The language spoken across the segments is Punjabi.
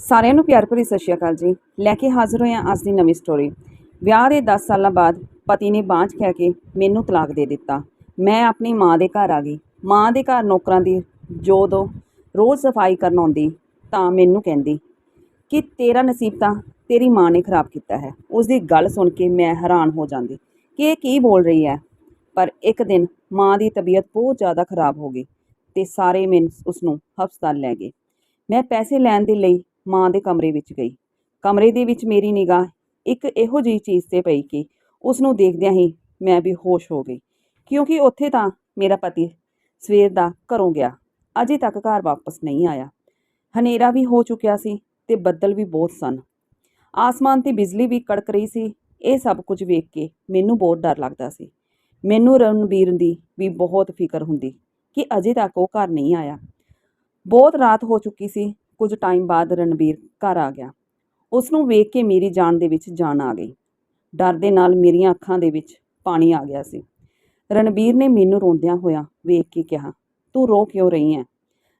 ਸਾਰਿਆਂ ਨੂੰ ਪਿਆਰ ਭਰੀ ਸਤਿ ਸ਼੍ਰੀ ਅਕਾਲ ਜੀ। ਲੈ ਕੇ ਹਾਜ਼ਰ ਹੋਏ ਹਾਂ ਅੱਜ ਦੀ ਨਵੀਂ ਸਟੋਰੀ ਵਿਆਹ ਦੇ 10 ਸਾਲਾਂ ਬਾਅਦ ਪਤੀ ਨੇ ਬਾਂਝ ਕਹਿ ਕੇ ਮੈਨੂੰ ਤਲਾਕ ਦੇ ਦਿੱਤਾ। ਮੈਂ ਆਪਣੀ ਮਾਂ ਦੇ ਘਰ ਆ ਗਈ। ਮਾਂ ਦੇ ਘਰ ਨੌਕਰਾਂ ਦੀ ਜੋ ਦੋ ਰੋਜ਼ ਸਫ਼ਾਈ ਕਰਨ ਆਉਂਦੀ, ਤਾਂ ਮੈਨੂੰ ਕਹਿੰਦੀ ਕਿ ਤੇਰਾ ਨਸੀਬ ਤਾਂ ਤੇਰੀ ਮਾਂ ਨੇ ਖਰਾਬ ਕੀਤਾ ਹੈ। ਉਸ ਦੀ ਗੱਲ ਸੁਣ ਕੇ ਮੈਂ ਹੈਰਾਨ ਹੋ ਜਾਂਦੀ ਕਿ ਇਹ ਕੀ ਬੋਲ ਰਹੀ ਹੈ? ਪਰ ਇੱਕ ਦਿਨ ਮਾਂ ਦੀ ਤਬੀਅਤ ਬਹੁਤ ਜ਼ਿਆਦਾ ਖਰਾਬ ਹੋ ਗਈ ਤੇ ਸਾਰੇ ਮੈਂ ਉਸ ਨੂੰ ਹਸਪਤਾਲ ਲੈ ਗਏ। ਮੈਂ ਪੈਸੇ ਲੈਣ ਦੇ ਲਈ ਮਾਂ ਦੇ ਕਮਰੇ ਵਿੱਚ ਗਈ। ਕਮਰੇ ਦੇ ਵਿੱਚ ਮੇਰੀ ਨਿਗਾਹ ਇੱਕ ਇਹੋ ਜਿਹੀ ਚੀਜ਼ ਤੇ ਪਈ ਕਿ ਉਸ ਨੂੰ ਦੇਖਦਿਆਂ ਹੀ ਮੈਂ ਵੀ ਹੋਸ਼ ਹੋ ਗਈ, ਕਿਉਂਕਿ ਉੱਥੇ ਤਾਂ ਮੇਰਾ ਪਤੀ ਸਵੇਰ ਦਾ ਘਰੋਂ ਗਿਆ, ਅਜੇ ਤੱਕ ਘਰ ਵਾਪਸ ਨਹੀਂ ਆਇਆ। ਹਨੇਰਾ ਵੀ ਹੋ ਚੁੱਕਿਆ ਸੀ ਤੇ ਬੱਦਲ ਵੀ ਬਹੁਤ ਸਨ। ਆਸਮਾਨ ਤੇ ਬਿਜਲੀ ਵੀ ਕੜਕ ਰਹੀ ਸੀ, ਇਹ ਸਭ ਕੁਝ ਵੇਖ ਕੇ ਮੈਨੂੰ ਬਹੁਤ ਡਰ ਲੱਗਦਾ ਸੀ। ਮੈਨੂੰ ਰਣਬੀਰ ਦੀ ਵੀ ਬਹੁਤ ਫਿਕਰ ਹੁੰਦੀ ਕਿ ਅਜੇ ਤੱਕ ਉਹ ਘਰ ਨਹੀਂ ਆਇਆ। ਬਹੁਤ ਰਾਤ ਹੋ ਚੁੱਕੀ ਸੀ ਕੁਝ ਟਾਈਮ ਬਾਅਦ ਰਣਬੀਰ ਘਰ ਆ ਗਿਆ। ਉਸ ਨੂੰ ਵੇਖ ਕੇ ਮੇਰੀ ਜਾਨ ਦੇ ਵਿੱਚ ਜਾਨ ਆ ਗਈ। ਡਰ ਦੇ ਨਾਲ ਮੇਰੀਆਂ ਅੱਖਾਂ ਦੇ ਵਿੱਚ ਪਾਣੀ ਆ ਗਿਆ ਸੀ। ਰਣਬੀਰ ਨੇ ਮੈਨੂੰ ਰੋਂਦਿਆਂ ਹੋਇਆ ਵੇਖ ਕੇ ਕਿਹਾ, ਤੂੰ ਰੋ ਕਿਉਂ ਰਹੀ ਹੈ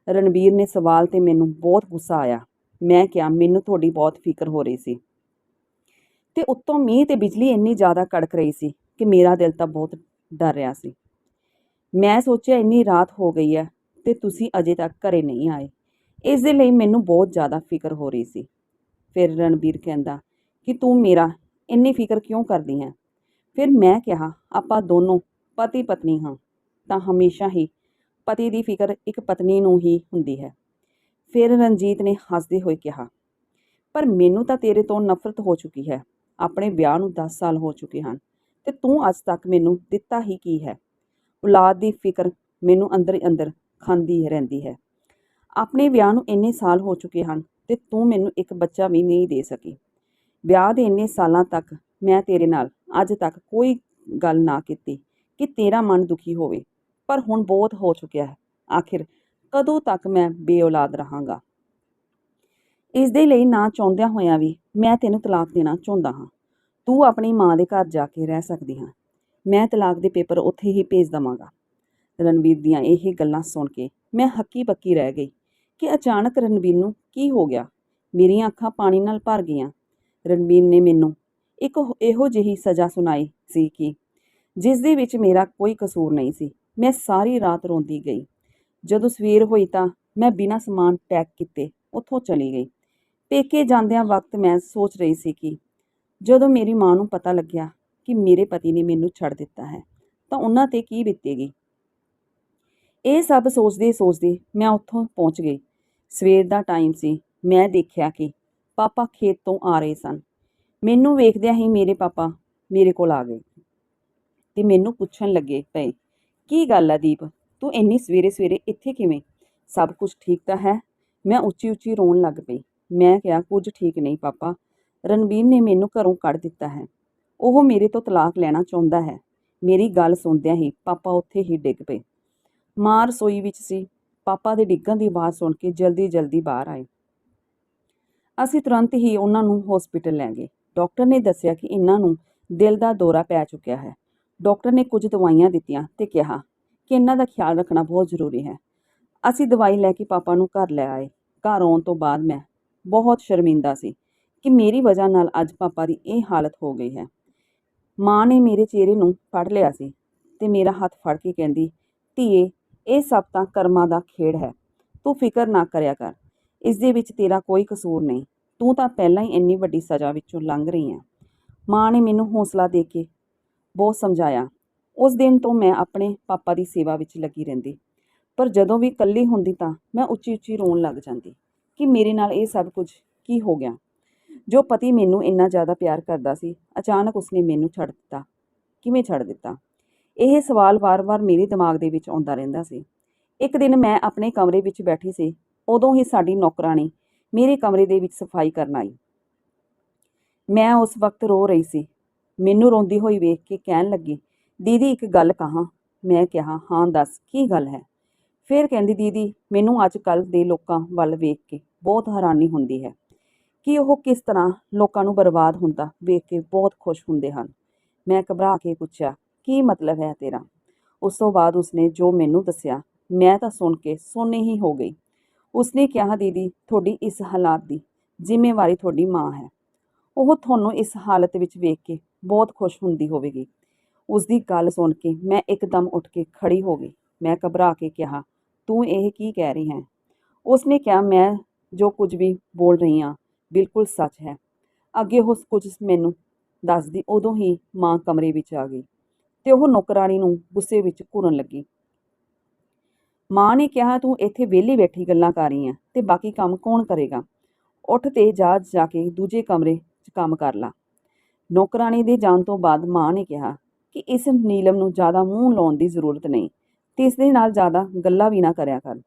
ਰਣਬੀਰ ਨੇ ਸਵਾਲ ਤੇ ਮੈਨੂੰ ਬਹੁਤ ਗੁੱਸਾ ਆਇਆ। ਮੈਂ ਕਿਹਾ, ਮੈਨੂੰ ਤੁਹਾਡੀ ਬਹੁਤ ਫਿਕਰ ਹੋ ਰਹੀ ਸੀ। ਤੇ ਉੱਤੋਂ ਮੀਂਹ ਤੇ ਬਿਜਲੀ ਇੰਨੀ ਜ਼ਿਆਦਾ ਕੜਕ ਰਹੀ ਸੀ ਕਿ ਮੇਰਾ ਦਿਲ ਤਾਂ ਬਹੁਤ ਡਰ ਰਿਹਾ ਸੀ। ਮੈਂ ਸੋਚਿਆ, ਇੰਨੀ ਰਾਤ ਹੋ ਗਈ ਹੈ ਤੇ ਤੁਸੀਂ ਅਜੇ ਤੱਕ ਘਰੇ ਨਹੀਂ ਆਏ। ਇਸ ਦੇ ਲਈ ਮੈਨੂੰ ਬਹੁਤ ਜ਼ਿਆਦਾ ਫਿਕਰ ਹੋ ਰਹੀ ਸੀ। ਫਿਰ ਰਣਬੀਰ ਕਹਿੰਦਾ ਕਿ ਤੂੰ ਮੇਰਾ ਇੰਨੀ ਫਿਕਰ ਕਿਉਂ ਕਰਦੀ ਹੈ? ਫਿਰ ਮੈਂ ਕਿਹਾ, ਆਪਾਂ ਦੋਨੋਂ ਪਤੀ ਪਤਨੀ ਹਾਂ, ਤਾਂ ਹਮੇਸ਼ਾ ਹੀ ਪਤੀ ਦੀ ਫਿਕਰ ਇੱਕ ਪਤਨੀ ਨੂੰ ਹੀ ਹੁੰਦੀ ਹੈ। ਫਿਰ ਰਣਜੀਤ ਨੇ ਹੱਸਦੇ ਹੋਏ ਕਿਹਾ, ਪਰ ਮੈਨੂੰ ਤਾਂ ਤੇਰੇ ਤੋਂ ਨਫ਼ਰਤ ਹੋ ਚੁੱਕੀ ਹੈ। ਆਪਣੇ ਵਿਆਹ ਨੂੰ 10 ਸਾਲ ਹੋ ਚੁੱਕੇ ਹਨ ਤੇ ਤੂੰ ਅੱਜ ਤੱਕ ਮੈਨੂੰ ਦਿੱਤਾ ਹੀ ਕੀ ਹੈ? ਔਲਾਦ ਦੀ ਫਿਕਰ ਮੈਨੂੰ ਅੰਦਰ ਹੀ ਅੰਦਰ ਖਾਂਦੀ ਰਹਿੰਦੀ ਹੈ। ਆਪਣੇ ਵਿਆਹ ਨੂੰ ਇੰਨੇ ਸਾਲ ਹੋ ਚੁੱਕੇ ਹਨ ਤੇ ਤੂੰ ਮੈਨੂੰ ਇੱਕ ਬੱਚਾ ਵੀ ਨਹੀਂ ਦੇ ਸਕੀ। ਵਿਆਹ ਦੇ ਇੰਨੇ ਸਾਲਾਂ ਤੱਕ ਮੈਂ ਤੇਰੇ ਨਾਲ ਅੱਜ ਤੱਕ ਕੋਈ ਗੱਲ ਨਾ ਕੀਤੀ ਕਿ ਤੇਰਾ ਮਨ ਦੁਖੀ ਹੋਵੇ, ਪਰ ਹੁਣ ਬਹੁਤ ਹੋ ਚੁੱਕਿਆ ਹੈ। ਆਖਿਰ ਕਦੋਂ ਤੱਕ ਮੈਂ ਬੇਔਲਾਦ ਰਹਾਂਗਾ? ਇਸ ਦੇ ਲਈ ਨਾ ਚਾਹੁੰਦਿਆਂ ਹੋਇਆਂ ਵੀ ਮੈਂ ਤੈਨੂੰ ਤਲਾਕ ਦੇਣਾ ਚਾਹੁੰਦਾ ਹਾਂ। ਤੂੰ ਆਪਣੀ ਮਾਂ ਦੇ ਘਰ ਜਾ ਕੇ ਰਹਿ ਸਕਦੀ ਹਾਂ। ਮੈਂ ਤਲਾਕ ਦੇ ਪੇਪਰ ਉੱਥੇ ਹੀ ਭੇਜ ਦਵਾਂਗਾ। ਰਣਵੀਰ ਦੀਆਂ ਇਹ ਗੱਲਾਂ ਸੁਣ ਕੇ ਮੈਂ ਹੱਕੀ ਬੱਕੀ ਰਹਿ ਗਈ। ਕਿ ਅਚਾਨਕ ਰਣਬੀਰ ਨੂੰ ਕੀ ਹੋ ਗਿਆ? ਮੇਰੀਆਂ ਅੱਖਾਂ ਪਾਣੀ ਨਾਲ ਭਰ ਗਈਆਂ। ਰਣਬੀਰ ਨੇ ਮੈਨੂੰ ਇੱਕ ਇਹੋ ਜਿਹੀ ਸਜ਼ਾ ਸੁਣਾਈ ਸੀ ਕਿ ਜਿਸ ਦੇ ਵਿੱਚ ਮੇਰਾ ਕੋਈ ਕਸੂਰ ਨਹੀਂ ਸੀ। ਮੈਂ ਸਾਰੀ ਰਾਤ ਰੋਂਦੀ ਗਈ। ਜਦੋਂ ਸਵੇਰ ਹੋਈ ਤਾਂ ਮੈਂ ਬਿਨਾਂ ਸਮਾਨ ਪੈਕ ਕੀਤੇ ਉੱਥੋਂ ਚਲੀ ਗਈ। ਪੇਕੇ ਜਾਂਦਿਆਂ ਵਕਤ ਮੈਂ ਸੋਚ ਰਹੀ ਸੀ ਕਿ ਜਦੋਂ ਮੇਰੀ ਮਾਂ ਨੂੰ ਪਤਾ ਲੱਗਿਆ ਕਿ ਮੇਰੇ ਪਤੀ ਨੇ ਮੈਨੂੰ ਛੱਡ ਦਿੱਤਾ ਹੈ, ਤਾਂ ਉਹਨਾਂ ਤੇ ਕੀ ਬੀਤੇਗੀ? ਇਹ ਸਭ ਸੋਚਦੇ ਸੋਚਦੇ ਮੈਂ ਉੱਥੋਂ ਪਹੁੰਚ ਗਈ। ਸਵੇਰ ਦਾ ਟਾਈਮ ਸੀ, ਮੈਂ ਦੇਖਿਆ ਕਿ ਪਾਪਾ ਖੇਤ ਤੋਂ ਆ ਰਹੇ ਸਨ। ਮੈਨੂੰ ਵੇਖਦਿਆਂ ਹੀ ਮੇਰੇ ਪਾਪਾ ਮੇਰੇ ਕੋਲ ਆ ਗਏ ਤੇ ਮੈਨੂੰ ਪੁੱਛਣ ਲੱਗੇ ਪਏ, ਕੀ ਗੱਲ ਆ ਦੀਪ? ਤੂੰ ਇੰਨੀ ਸਵੇਰੇ ਸਵੇਰੇ ਇੱਥੇ ਕਿਵੇਂ? ਸਭ ਕੁਝ ਠੀਕ ਤਾਂ ਹੈ? ਮੈਂ ਉੱਚੀ ਉੱਚੀ ਰੋਣ ਲੱਗ ਪਈ। ਮੈਂ ਕਿਹਾ, ਕੁਝ ਠੀਕ ਨਹੀਂ ਪਾਪਾ। ਰਣਬੀਰ ਨੇ ਮੈਨੂੰ ਘਰੋਂ ਕੱਢ ਦਿੱਤਾ ਹੈ। ਉਹ ਮੇਰੇ ਤੋਂ ਤਲਾਕ ਲੈਣਾ ਚਾਹੁੰਦਾ ਹੈ। ਮੇਰੀ ਗੱਲ ਸੁਣਦਿਆਂ ਹੀ ਪਾਪਾ ਉੱਥੇ ਹੀ ਡਿੱਗ ਪਏ। ਮਾਂ ਰਸੋਈ ਵਿੱਚ ਸੀ। ਪਾਪਾ ਦੇ ਡਿੱਗਣ ਦੀ ਆਵਾਜ਼ ਸੁਣ ਕੇ ਜਲਦੀ ਜਲਦੀ ਬਾਹਰ ਆਏ। ਅਸੀਂ ਤੁਰੰਤ ਹੀ ਉਹਨਾਂ ਨੂੰ ਹਸਪੀਟਲ ਲੈ ਗਏ। ਡਾਕਟਰ ਨੇ ਦੱਸਿਆ ਕਿ ਇਹਨਾਂ ਨੂੰ ਦਿਲ ਦਾ ਦੌਰਾ ਪੈ ਚੁੱਕਿਆ ਹੈ। ਡਾਕਟਰ ਨੇ ਕੁਝ ਦਵਾਈਆਂ ਦਿੱਤੀਆਂ ਤੇ ਕਿਹਾ ਕਿ ਇਹਨਾਂ ਦਾ ਖਿਆਲ ਰੱਖਣਾ ਬਹੁਤ ਜ਼ਰੂਰੀ ਹੈ। ਅਸੀਂ ਦਵਾਈ ਲੈ ਕੇ ਪਾਪਾ ਨੂੰ ਘਰ ਲੈ ਆਏ। ਘਰ ਆਉਣ ਤੋਂ ਬਾਅਦ ਮੈਂ ਬਹੁਤ ਸ਼ਰਮਿੰਦਾ ਸੀ ਕਿ ਮੇਰੀ ਵਜ੍ਹਾ ਨਾਲ ਅੱਜ ਪਾਪਾ ਦੀ ਇਹ ਹਾਲਤ ਹੋ ਗਈ ਹੈ। ਮਾਂ ਨੇ ਮੇਰੇ ਚਿਹਰੇ ਨੂੰ ਫੜ ਲਿਆ ਸੀ ਤੇ ਮੇਰਾ ਹੱਥ ਫੜ ਕੇ ਕਹਿੰਦੀ, ਧੀਏ ਇਹ ਸਭ ਤਾਂ ਕਰਮਾਂ ਦਾ ਖੇਡ ਹੈ। ਤੂੰ ਫਿਕਰ ਨਾ ਕਰਿਆ ਕਰ। ਇਸ ਦੇ ਵਿੱਚ ਤੇਰਾ ਕੋਈ ਕਸੂਰ ਨਹੀਂ। ਤੂੰ ਤਾਂ ਪਹਿਲਾਂ ਹੀ ਇੰਨੀ ਵੱਡੀ ਸਜ਼ਾ ਵਿੱਚੋਂ ਲੰਘ ਰਹੀ ਹੈ। ਮਾਂ ਨੇ ਮੈਨੂੰ ਹੌਸਲਾ ਦੇ ਕੇ ਬਹੁਤ ਸਮਝਾਇਆ। ਉਸ ਦਿਨ ਤੋਂ ਮੈਂ ਆਪਣੇ ਪਾਪਾ ਦੀ ਸੇਵਾ ਵਿੱਚ ਲੱਗੀ ਰਹਿੰਦੀ। ਪਰ ਜਦੋਂ ਵੀ ਇਕੱਲੀ ਹੁੰਦੀ ਤਾਂ ਮੈਂ ਉੱਚੀ ਉੱਚੀ ਰੋਣ ਲੱਗ ਜਾਂਦੀ ਕਿ ਮੇਰੇ ਨਾਲ ਇਹ ਸਭ ਕੁਝ ਕੀ ਹੋ ਗਿਆ? ਜੋ ਪਤੀ ਮੈਨੂੰ ਇੰਨਾ ਜ਼ਿਆਦਾ ਪਿਆਰ ਕਰਦਾ ਸੀ, ਅਚਾਨਕ ਉਸਨੇ ਮੈਨੂੰ ਛੱਡ ਦਿੱਤਾ। ਕਿਵੇਂ ਛੱਡ ਦਿੱਤਾ? ਇਹ ਸਵਾਲ ਵਾਰ-ਵਾਰ ਮੇਰੇ ਦਿਮਾਗ ਦੇ ਵਿੱਚ ਆਉਂਦਾ ਰਹਿੰਦਾ ਸੀ। ਇੱਕ ਦਿਨ ਮੈਂ ਆਪਣੇ ਕਮਰੇ ਵਿੱਚ ਬੈਠੀ ਸੀ, ਉਦੋਂ ਹੀ ਸਾਡੀ ਨੌਕਰਾਣੀ ਮੇਰੇ ਕਮਰੇ ਦੇ ਵਿੱਚ ਸਫ਼ਾਈ ਕਰਨ ਆਈ। ਮੈਂ ਉਸ ਵਕਤ ਰੋ ਰਹੀ ਸੀ। ਮੈਨੂੰ ਰੋਂਦੀ ਹੋਈ ਵੇਖ ਕੇ ਕਹਿਣ ਲੱਗੀ, ਦੀਦੀ, ਇੱਕ ਗੱਲ ਕਹਾਂ? ਮੈਂ ਕਿਹਾ, ਹਾਂ, ਦੱਸ, ਕੀ ਗੱਲ ਹੈ? ਫਿਰ ਕਹਿੰਦੀ, ਦੀਦੀ, ਮੈਨੂੰ ਅੱਜ ਕੱਲ੍ਹ ਦੇ ਲੋਕਾਂ ਵੱਲ ਵੇਖ ਕੇ ਬਹੁਤ ਹੈਰਾਨੀ ਹੁੰਦੀ ਹੈ। ਕਿ ਉਹ ਕਿਸ ਤਰ੍ਹਾਂ ਲੋਕਾਂ ਨੂੰ ਬਰਬਾਦ ਹੁੰਦਾ, ਵੇਖ ਕੇ ਬਹੁਤ ਖੁਸ਼ ਹੁੰਦੇ ਹਨ। ਮੈਂ ਘਬਰਾ ਕੇ ਪੁੱਛਿਆ ਕੀ ਮਤਲਬ ਹੈ ਤੇਰਾ? ਉਸ ਤੋਂ ਬਾਅਦ ਉਸਨੇ ਜੋ ਮੈਨੂੰ ਦੱਸਿਆ, ਮੈਂ ਤਾਂ ਸੁਣ ਕੇ ਸੋਨੇ ਹੀ ਹੋ ਗਈ। ਉਸਨੇ ਕਿਹਾ, ਦੀਦੀ, ਤੁਹਾਡੀ ਇਸ ਹਾਲਾਤ ਦੀ ਜ਼ਿੰਮੇਵਾਰੀ ਤੁਹਾਡੀ ਮਾਂ ਹੈ। ਉਹ ਤੁਹਾਨੂੰ ਇਸ ਹਾਲਤ ਵਿੱਚ ਵੇਖ ਕੇ ਬਹੁਤ ਖੁਸ਼ ਹੁੰਦੀ ਹੋਵੇਗੀ। ਉਸ ਦੀ ਗੱਲ ਸੁਣ ਕੇ ਮੈਂ ਇੱਕਦਮ ਉੱਠ ਕੇ ਖੜੀ ਹੋ ਗਈ। ਮੈਂ ਘਬਰਾ ਕੇ ਕਿਹਾ, ਤੂੰ ਇਹ ਕੀ ਕਹਿ ਰਹੀ ਹੈ? ਉਸਨੇ ਕਿਹਾ, ਮੈਂ ਜੋ ਕੁਝ ਵੀ ਬੋਲ ਰਹੀ ਹਾਂ, ਬਿਲਕੁਲ ਸੱਚ ਹੈ। ਅੱਗੇ ਉਹ ਕੁਝ ਮੈਨੂੰ ਦੱਸਦੀ, ਉਦੋਂ ਹੀ ਮਾਂ ਕਮਰੇ ਵਿੱਚ ਆ ਗਈ। ਤੇ ਉਹ ਨੌਕਰਾਣੀ ਨੂੰ ਗੁੱਸੇ ਵਿੱਚ ਘੂਰਨ ਲੱਗੀ। ਮਾਂ ਨੇ ਕਿਹਾ, ਤੂੰ ਇੱਥੇ ਵਿਹਲੀ ਬੈਠੀ ਗੱਲਾਂ ਕਰ ਰਹੀ ਹੈ ਤੇ ਬਾਕੀ ਕੰਮ ਕੌਣ ਕਰੇਗਾ? ਉੱਠ ਤੇ ਜਾ ਜਾ ਕੇ ਦੂਜੇ ਕਮਰੇ 'ਚ ਕੰਮ ਕਰ ਲਾ। ਨੌਕਰਾਣੀ ਦੇ ਜਾਣ ਤੋਂ ਬਾਅਦ ਮਾਂ ਨੇ ਕਿਹਾ ਕਿ ਇਸ ਨੀਲਮ ਨੂੰ ਜ਼ਿਆਦਾ ਮੂੰਹ ਲਾਉਣ ਦੀ ਜ਼ਰੂਰਤ ਨਹੀਂ ਤੇ ਇਸ ਦੇ ਨਾਲ ਜ਼ਿਆਦਾ ਗੱਲਾਂ ਵੀ ਨਾ ਕਰਿਆ ਕਰ।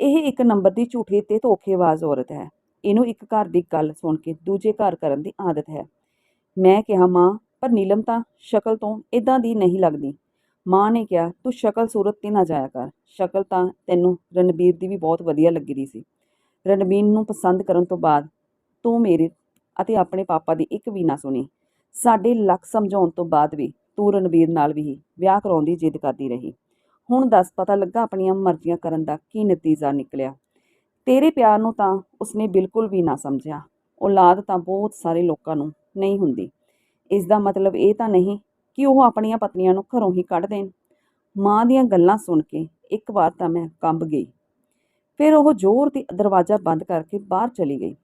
ਇਹ ਇੱਕ ਨੰਬਰ ਦੀ ਝੂਠੀ ਤੇ ਧੋਖੇਬਾਜ਼ ਔਰਤ ਹੈ। ਇਹਨੂੰ ਇੱਕ ਘਰ ਦੀ ਗੱਲ ਸੁਣ ਕੇ ਦੂਜੇ ਘਰ ਕਰਨ ਦੀ ਆਦਤ ਹੈ। ਮੈਂ ਕਿਹਾ, ਮਾਂ ਪਰ ਨੀਲਮ ਤਾਂ ਸ਼ਕਲ ਤੋਂ ਇਦਾਂ ਦੀ ਨਹੀਂ ਲੱਗਦੀ। ਮਾਂ ਨੇ ਕਿਹਾ, ਤੂੰ ਸ਼ਕਲ ਸੂਰਤ ਤੇ ਨਾ ਜਾਇਆ ਕਰ। ਸ਼ਕਲ ਤਾਂ ਤੈਨੂੰ ਰਣਬੀਰ ਦੀ ਵੀ ਬਹੁਤ ਵਧੀਆ ਲੱਗੀ ਦੀ ਸੀ। ਰਣਬੀਰ ਨੂੰ ਪਸੰਦ ਕਰਨ ਤੋਂ ਬਾਅਦ ਤੂੰ ਮੇਰੇ ਅਤੇ ਆਪਣੇ ਪਾਪਾ ਦੀ ਇੱਕ ਵੀ ਨਾ ਸੁਣੀ। ਸਾਡੇ ਲੱਖ ਸਮਝਾਉਣ ਤੋਂ ਬਾਅਦ ਵੀ ਤੂੰ ਰਣਬੀਰ ਨਾਲ ਵੀ ਵਿਆਹ ਕਰਾਉਣ ਦੀ ਜਿੱਦ ਕਰਦੀ ਰਹੀ। ਹੁਣ ਦੱਸ, ਪਤਾ ਲੱਗਾ ਆਪਣੀਆਂ ਮਰਜ਼ੀਆਂ ਕਰਨ ਦਾ ਕੀ ਨਤੀਜਾ ਨਿਕਲਿਆ। ਤੇਰੇ ਪਿਆਰ ਨੂੰ ਤਾਂ ਉਸਨੇ ਬਿਲਕੁਲ ਵੀ ਨਾ ਸਮਝਿਆ। ਔਲਾਦ ਤਾਂ ਬਹੁਤ ਸਾਰੇ ਲੋਕਾਂ ਨੂੰ ਨਹੀਂ ਹੁੰਦੀ। ਇਸ ਦਾ ਮਤਲਬ ਇਹ ਤਾਂ ਨਹੀਂ ਕਿ ਉਹ ਆਪਣੀਆਂ ਪਤਨੀਆਂ ਨੂੰ ਘਰੋਂ ਹੀ ਕੱਢ ਦੇਣ। ਮਾਂ ਦੀਆਂ ਗੱਲਾਂ ਸੁਣ ਕੇ ਇੱਕ ਵਾਰ ਤਾਂ ਮੈਂ ਕੰਬ ਗਈ। ਫਿਰ ਉਹ ਜ਼ੋਰ ਦੀ ਦਰਵਾਜ਼ਾ ਬੰਦ ਕਰਕੇ ਬਾਹਰ ਚਲੀ ਗਈ।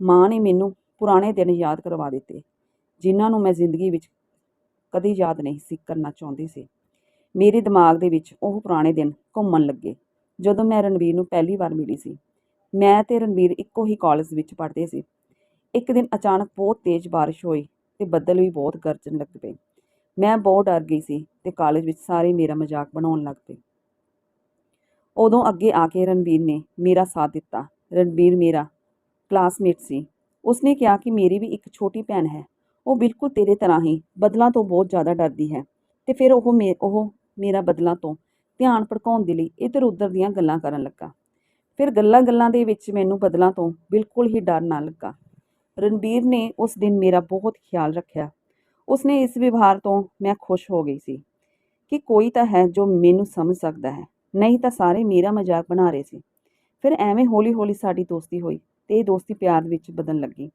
ਮਾਂ ਨੇ ਮੈਨੂੰ ਪੁਰਾਣੇ ਦਿਨ ਯਾਦ ਕਰਵਾ ਦਿੱਤੇ, ਜਿਨ੍ਹਾਂ ਨੂੰ ਮੈਂ ਜ਼ਿੰਦਗੀ ਵਿੱਚ ਕਦੀ ਯਾਦ ਨਹੀਂ ਸੀ ਕਰਨਾ ਚਾਹੁੰਦੀ ਸੀ। ਮੇਰੇ ਦਿਮਾਗ ਦੇ ਵਿੱਚ ਉਹ ਪੁਰਾਣੇ ਦਿਨ ਘੁੰਮਣ ਲੱਗੇ, ਜਦੋਂ ਮੈਂ ਰਣਵੀਰ ਨੂੰ ਪਹਿਲੀ ਵਾਰ ਮਿਲੀ ਸੀ। ਮੈਂ ਤੇ ਰਣਵੀਰ ਇੱਕੋ ਹੀ ਕਾਲਜ ਵਿੱਚ ਪੜ੍ਹਦੇ ਸੀ। ਇੱਕ ਦਿਨ ਅਚਾਨਕ ਬਹੁਤ ਤੇਜ਼ ਬਾਰਿਸ਼ ਹੋਈ ਤੇ ਬੱਦਲ ਵੀ ਬਹੁਤ ਗਰਜਣ ਲੱਗ ਪਏ। ਮੈਂ ਬਹੁਤ ਡਰ ਗਈ ਸੀ ਤੇ ਕਾਲਜ ਵਿੱਚ ਸਾਰੇ ਮੇਰਾ ਮਜ਼ਾਕ ਬਣਾਉਣ ਲੱਗ ਪਏ। ਉਦੋਂ ਅੱਗੇ ਆ ਕੇ ਰਣਬੀਰ ਨੇ ਮੇਰਾ ਸਾਥ ਦਿੱਤਾ। ਰਣਬੀਰ ਮੇਰਾ ਕਲਾਸਮੇਟ ਸੀ। ਉਸਨੇ ਕਿਹਾ ਕਿ ਮੇਰੀ ਵੀ ਇੱਕ ਛੋਟੀ ਭੈਣ ਹੈ। ਉਹ ਬਿਲਕੁਲ ਤੇਰੇ ਤਰ੍ਹਾਂ ਹੀ ਬਦਲਾਂ ਤੋਂ ਬਹੁਤ ਜ਼ਿਆਦਾ ਡਰਦੀ ਹੈ। ਤੇ ਫਿਰ ਉਹ ਮੇ, ਉਹ ਮੇਰਾ ਬਦਲਾਂ ਤੋਂ ਧਿਆਨ ਭੜਕਾਉਣ ਦੇ ਲਈ ਇੱਧਰ ਉੱਧਰ ਦੀਆਂ ਗੱਲਾਂ ਕਰਨ ਲੱਗਾ। ਫਿਰ ਗੱਲਾਂ ਗੱਲਾਂ ਦੇ ਵਿੱਚ ਮੈਨੂੰ ਬਦਲਾਂ ਤੋਂ ਬਿਲਕੁਲ ਹੀ ਡਰ ਨਾ ਲੱਗਾ। ਰਣਬੀਰ ਨੇ ਉਸ ਦਿਨ ਮੇਰਾ ਬਹੁਤ ਖਿਆਲ ਰੱਖਿਆ। ਉਸਨੇ ਇਸ ਵਿਵਹਾਰ ਤੋਂ ਮੈਂ ਖੁਸ਼ ਹੋ ਗਈ ਸੀ ਕਿ ਕੋਈ ਤਾਂ ਹੈ ਜੋ ਮੈਨੂੰ ਸਮਝ ਸਕਦਾ ਹੈ। ਨਹੀਂ ਤਾਂ ਸਾਰੇ ਮੇਰਾ ਮਜ਼ਾਕ ਬਣਾ ਰਹੇ ਸੀ। ਫਿਰ ਐਵੇਂ ਹੌਲੀ-ਹੌਲੀ ਸਾਡੀ ਦੋਸਤੀ ਹੋਈ ਤੇ ਇਹ ਦੋਸਤੀ ਪਿਆਰ ਵਿੱਚ ਬਦਲਣ ਲੱਗੀ।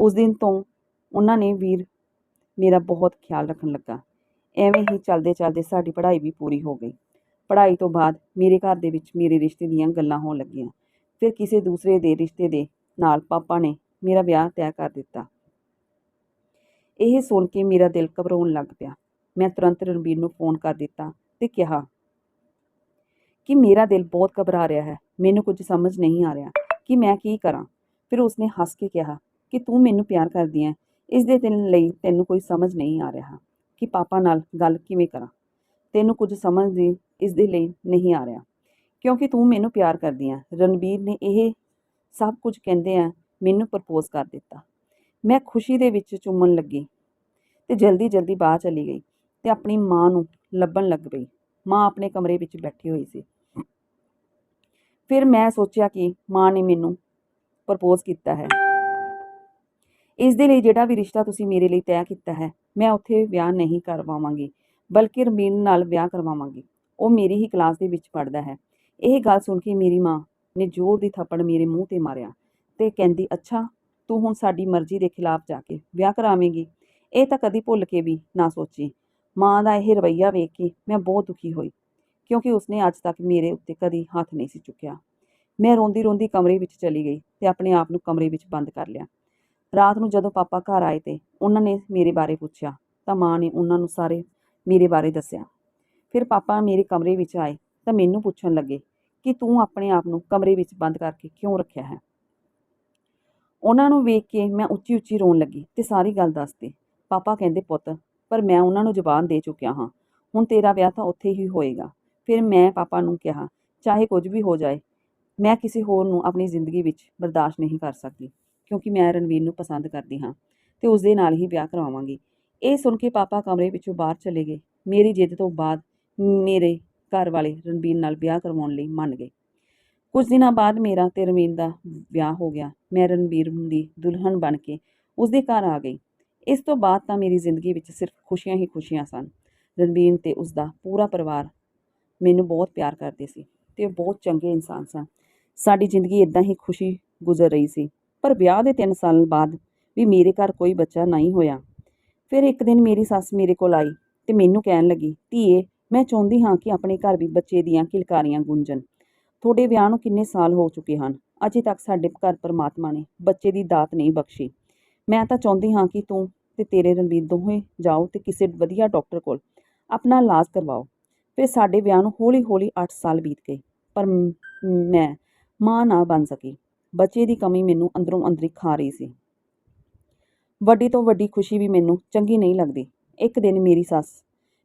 ਉਸ ਦਿਨ ਤੋਂ ਉਹਨਾਂ ਨੇ ਵੀਰ ਮੇਰਾ ਬਹੁਤ ਖਿਆਲ ਰੱਖਣ ਲੱਗਾ। ਐਵੇਂ ਹੀ ਚੱਲਦੇ ਚੱਲਦੇ ਸਾਡੀ ਪੜ੍ਹਾਈ ਵੀ ਪੂਰੀ ਹੋ ਗਈ। ਪੜ੍ਹਾਈ ਤੋਂ ਬਾਅਦ ਮੇਰੇ ਘਰ ਦੇ ਵਿੱਚ ਮੇਰੇ ਰਿਸ਼ਤੇ ਦੀਆਂ ਗੱਲਾਂ ਹੋਣ ਲੱਗੀਆਂ। ਫਿਰ ਕਿਸੇ ਦੂਸਰੇ ਦੇ ਰਿਸ਼ਤੇ ਦੇ ਨਾਲ ਪਾਪਾ ਨੇ ਮੇਰਾ ਵਿਆਹ ਤੈਅ ਕਰ ਦਿੱਤਾ। ਇਹ ਸੁਣ ਕੇ ਮੇਰਾ ਦਿਲ ਘਬਰਾਉਣ ਲੱਗ ਪਿਆ। ਮੈਂ ਤੁਰੰਤ ਰਣਬੀਰ ਨੂੰ ਫੋਨ ਕਰ ਦਿੱਤਾ ਤੇ ਕਿਹਾ, ਕਿ ਮੇਰਾ ਦਿਲ ਬਹੁਤ ਘਬਰਾ ਰਿਹਾ ਹੈ। ਮੈਨੂੰ ਕੁਝ ਸਮਝ ਨਹੀਂ ਆ ਰਿਹਾ ਕਿ ਮੈਂ ਕੀ ਕਰਾਂ। ਫਿਰ ਉਸਨੇ ਹੱਸ ਕੇ ਕਿਹਾ, ਕਿ ਤੂੰ ਮੈਨੂੰ ਪਿਆਰ ਕਰਦੀ ਹੈ ਇਸ ਦੇ ਦਿਨ ਲਈ ਤੈਨੂੰ ਕੋਈ ਸਮਝ ਨਹੀਂ ਆ ਰਿਹਾ ਕਿ ਪਾਪਾ ਨਾਲ ਗੱਲ ਕਿਵੇਂ ਕਰਾਂ। ਤੈਨੂੰ ਕੁਝ ਸਮਝ ਦੀ ਇਸ ਦੇ ਲਈ ਨਹੀਂ ਆ ਰਿਹਾ। ਕਿਉਂਕਿ ਤੂੰ ਮੈਨੂੰ ਪਿਆਰ ਕਰਦੀ ਹੈ ਰਣਬੀਰ ਨੇ ਇਹ ਸਭ ਕੁਝ ਕਹਿੰਦੇ ਆ ਮੈਨੂੰ ਪ੍ਰਪੋਜ਼ ਕਰ ਦਿੱਤਾ। ਮੈਂ ਖੁਸ਼ੀ ਦੇ ਵਿੱਚ ਚੁੰਮਣ ਲੱਗੀ ਤੇ ਜਲਦੀ ਜਲਦੀ ਬਾਹਰ ਚਲੀ ਗਈ ਤੇ ਆਪਣੀ ਮਾਂ ਨੂੰ ਲੱਭਣ ਲੱਗ ਪਈ। ਮਾਂ ਆਪਣੇ ਕਮਰੇ ਵਿੱਚ ਬੈਠੀ ਹੋਈ ਸੀ। ਫਿਰ ਮੈਂ ਸੋਚਿਆ ਕਿ ਮਾਂ ਨੇ ਮੈਨੂੰ ਪ੍ਰਪੋਜ਼ ਕੀਤਾ ਹੈ। ਇਸ ਦੇ ਲਈ ਜਿਹੜਾ ਵੀ ਰਿਸ਼ਤਾ ਤੁਸੀਂ ਮੇਰੇ ਲਈ ਤੈਅ ਕੀਤਾ ਹੈ, ਮੈਂ ਉੱਥੇ ਵਿਆਹ ਨਹੀਂ ਕਰਵਾਵਾਂਗੀ, ਬਲਕਿ ਰਮੀਨ ਨਾਲ ਵਿਆਹ ਕਰਵਾਵਾਂਗੀ। ਉਹ ਮੇਰੀ ਹੀ ਕਲਾਸ ਦੇ ਵਿੱਚ ਪੜ੍ਹਦਾ ਹੈ। ਇਹ ਗੱਲ ਸੁਣ ਕੇ ਮੇਰੀ ਮਾਂ ਨੇ ਜ਼ੋਰ ਦੀ ਥੱਪੜ ਮੇਰੇ ਮੂੰਹ ਤੇ ਮਾਰਿਆ। ਤੇ ਕਹਿੰਦੀ, ਅੱਛਾ, ਤੂੰ ਹੁਣ ਸਾਡੀ ਮਰਜ਼ੀ ਦੇ ਖਿਲਾਫ ਜਾ ਕੇ ਵਿਆਹ ਕਰਾਵੇਂਗੀ। ਇਹ ਤਾਂ ਕਦੀ ਭੁੱਲ ਕੇ ਵੀ ਨਾ ਸੋਚੀ। ਮਾਂ ਦਾ ਇਹ ਰਵੱਈਆ ਵੇਖ ਕੇ ਮੈਂ ਬਹੁਤ ਦੁਖੀ ਹੋਈ, ਕਿਉਂਕਿ ਉਸਨੇ ਅੱਜ ਤੱਕ ਮੇਰੇ ਉੱਤੇ ਕਦੀ ਹੱਥ ਨਹੀਂ ਸੀ ਚੁੱਕਿਆ। ਮੈਂ ਰੋਂਦੀ ਰੋਂਦੀ ਕਮਰੇ ਵਿੱਚ ਚਲੀ ਗਈ ਤੇ ਆਪਣੇ ਆਪ ਨੂੰ ਕਮਰੇ ਵਿੱਚ ਬੰਦ ਕਰ ਲਿਆ। ਰਾਤ ਨੂੰ ਜਦੋਂ ਪਾਪਾ ਘਰ ਆਏ ਤੇ ਉਹਨਾਂ ਨੇ ਮੇਰੇ ਬਾਰੇ ਪੁੱਛਿਆ, ਤਾਂ ਮਾਂ ਨੇ ਉਹਨਾਂ ਨੂੰ ਸਾਰੇ ਮੇਰੇ ਬਾਰੇ ਦੱਸਿਆ। ਫਿਰ ਪਾਪਾ ਮੇਰੇ ਕਮਰੇ ਵਿੱਚ ਆਏ ਤਾਂ ਮੈਨੂੰ ਪੁੱਛਣ ਲੱਗੇ ਕਿ ਤੂੰ ਆਪਣੇ ਆਪ ਨੂੰ ਕਮਰੇ ਵਿੱਚ ਬੰਦ ਕਰਕੇ ਕਿਉਂ ਰੱਖਿਆ ਹੈ? ਉਹਨਾਂ ਨੂੰ ਵੇਖ ਕੇ ਮੈਂ ਉੱਚੀ ਉੱਚੀ ਰੋਣ ਲੱਗੀ ਤੇ ਸਾਰੀ ਗੱਲ ਦੱਸਦੀ ਪਾਪਾ ਕਹਿੰਦੇ, ਪੁੱਤ, ਪਰ ਮੈਂ ਉਹਨਾਂ ਨੂੰ ਜ਼ਬਾਨ ਦੇ ਚੁੱਕਿਆ ਹਾਂ। ਹੁਣ ਤੇਰਾ ਵਿਆਹ ਤਾਂ ਉੱਥੇ ਹੀ ਹੋਏਗਾ। ਫਿਰ ਮੈਂ ਪਾਪਾ ਨੂੰ ਕਿਹਾ, ਚਾਹੇ ਕੁਝ ਵੀ ਹੋ ਜਾਏ, ਮੈਂ ਕਿਸੇ ਹੋਰ ਨੂੰ ਆਪਣੀ ਜ਼ਿੰਦਗੀ ਵਿੱਚ ਬਰਦਾਸ਼ਤ ਨਹੀਂ ਕਰ ਸਕਦੀ, ਕਿਉਂਕਿ ਮੈਂ ਰਣਵੀਰ ਨੂੰ ਪਸੰਦ ਕਰਦੀ ਹਾਂ ਤੇ ਉਸ ਦੇ ਨਾਲ ਹੀ ਵਿਆਹ ਕਰਵਾਵਾਂਗੀ ਇਹ ਸੁਣ ਕੇ ਪਾਪਾ ਕਮਰੇ ਵਿੱਚੋਂ ਬਾਹਰ ਚਲੇ ਗਏ। ਮੇਰੀ ਜਿੱਦ ਤੋਂ ਬਾਅਦ ਮੇਰੇ ਘਰ ਵਾਲੇ ਰਣਵੀਰ ਨਾਲ ਵਿਆਹ ਕਰਵਾਉਣ ਲਈ ਮੰਨ ਗਏ। ਕੁਝ ਦਿਨਾਂ ਬਾਅਦ ਮੇਰਾ ਤੇ ਰਣਵੀਰ ਦਾ ਵਿਆਹ ਹੋ ਗਿਆ। ਮੈਂ ਰਣਵੀਰ ਦੀ ਦੁਲਹਨ ਬਣ ਕੇ ਉਸ ਦੇ ਘਰ ਆ ਗਈ। ਇਸ ਤੋਂ ਬਾਅਦ ਤਾਂ ਮੇਰੀ ਜ਼ਿੰਦਗੀ ਵਿੱਚ ਸਿਰਫ ਖੁਸ਼ੀਆਂ ਹੀ ਖੁਸ਼ੀਆਂ ਸਨ। ਰਣਵੀਰ ਤੇ ਉਸ ਦਾ ਪੂਰਾ ਪਰਿਵਾਰ ਮੈਨੂੰ ਬਹੁਤ ਪਿਆਰ ਕਰਦੇ ਸੀ ਤੇ ਉਹ ਬਹੁਤ ਚੰਗੇ ਇਨਸਾਨ ਸਨ। ਸਾਡੀ ਜ਼ਿੰਦਗੀ ਇਦਾਂ ਹੀ ਖੁਸ਼ੀ ਗੁਜ਼ਰ ਰਹੀ ਸੀ, ਪਰ ਵਿਆਹ ਦੇ 3 ਸਾਲ ਬਾਅਦ ਵੀ ਮੇਰੇ ਘਰ ਕੋਈ ਬੱਚਾ ਨਹੀਂ ਹੋਇਆ। ਫਿਰ ਇੱਕ ਦਿਨ ਮੇਰੀ ਸੱਸ ਮੇਰੇ ਕੋਲ ਆਈ ਤੇ ਮੈਨੂੰ ਕਹਿਣ ਲੱਗੀ, ਧੀਏ, ਮੈਂ ਚਾਹੁੰਦੀ ਹਾਂ ਕਿ ਆਪਣੇ ਘਰ ਵੀ ਬੱਚੇ ਦੀਆਂ ਕਿਲਕਾਰੀਆਂ ਗੁੰਜਣ। ਤੁਹਾਡੇ ਵਿਆਹ ਨੂੰ ਕਿੰਨੇ ਸਾਲ ਹੋ ਚੁੱਕੇ ਹਨ? ਅਜੇ ਤੱਕ ਸਾਡੇ ਘਰ ਪਰਮਾਤਮਾ ਨੇ ਬੱਚੇ ਦੀ ਦਾਤ ਨਹੀਂ ਬਖਸ਼ੀ। ਮੈਂ ਤਾਂ ਚਾਹੁੰਦੀ ਹਾਂ ਕਿ ਤੂੰ ਤੇ ਤੇਰੇ ਰਣਵੀਰ ਦੋਵੇਂ ਜਾਓ ਤੇ ਕਿਸੇ ਵਧੀਆ ਡਾਕਟਰ ਕੋਲ ਆਪਣਾ ਇਲਾਜ ਕਰਵਾਓ। ਫਿਰ ਸਾਡੇ ਵਿਆਹ ਨੂੰ ਹੌਲੀ-ਹੌਲੀ 8 ਸਾਲ ਬੀਤ ਗਏ, ਪਰ ਮੈਂ, ਮਾਂ ਨਾ ਬਣ ਸਕੀ। ਬੱਚੇ ਦੀ ਕਮੀ ਮੈਨੂੰ ਅੰਦਰੋਂ ਅੰਦਰੀ ਖਾ ਰਹੀ ਸੀ। ਵੱਡੀ ਤੋਂ ਵੱਡੀ ਖੁਸ਼ੀ ਵੀ ਮੈਨੂੰ ਚੰਗੀ ਨਹੀਂ ਲੱਗਦੀ। ਇੱਕ ਦਿਨ ਮੇਰੀ ਸੱਸ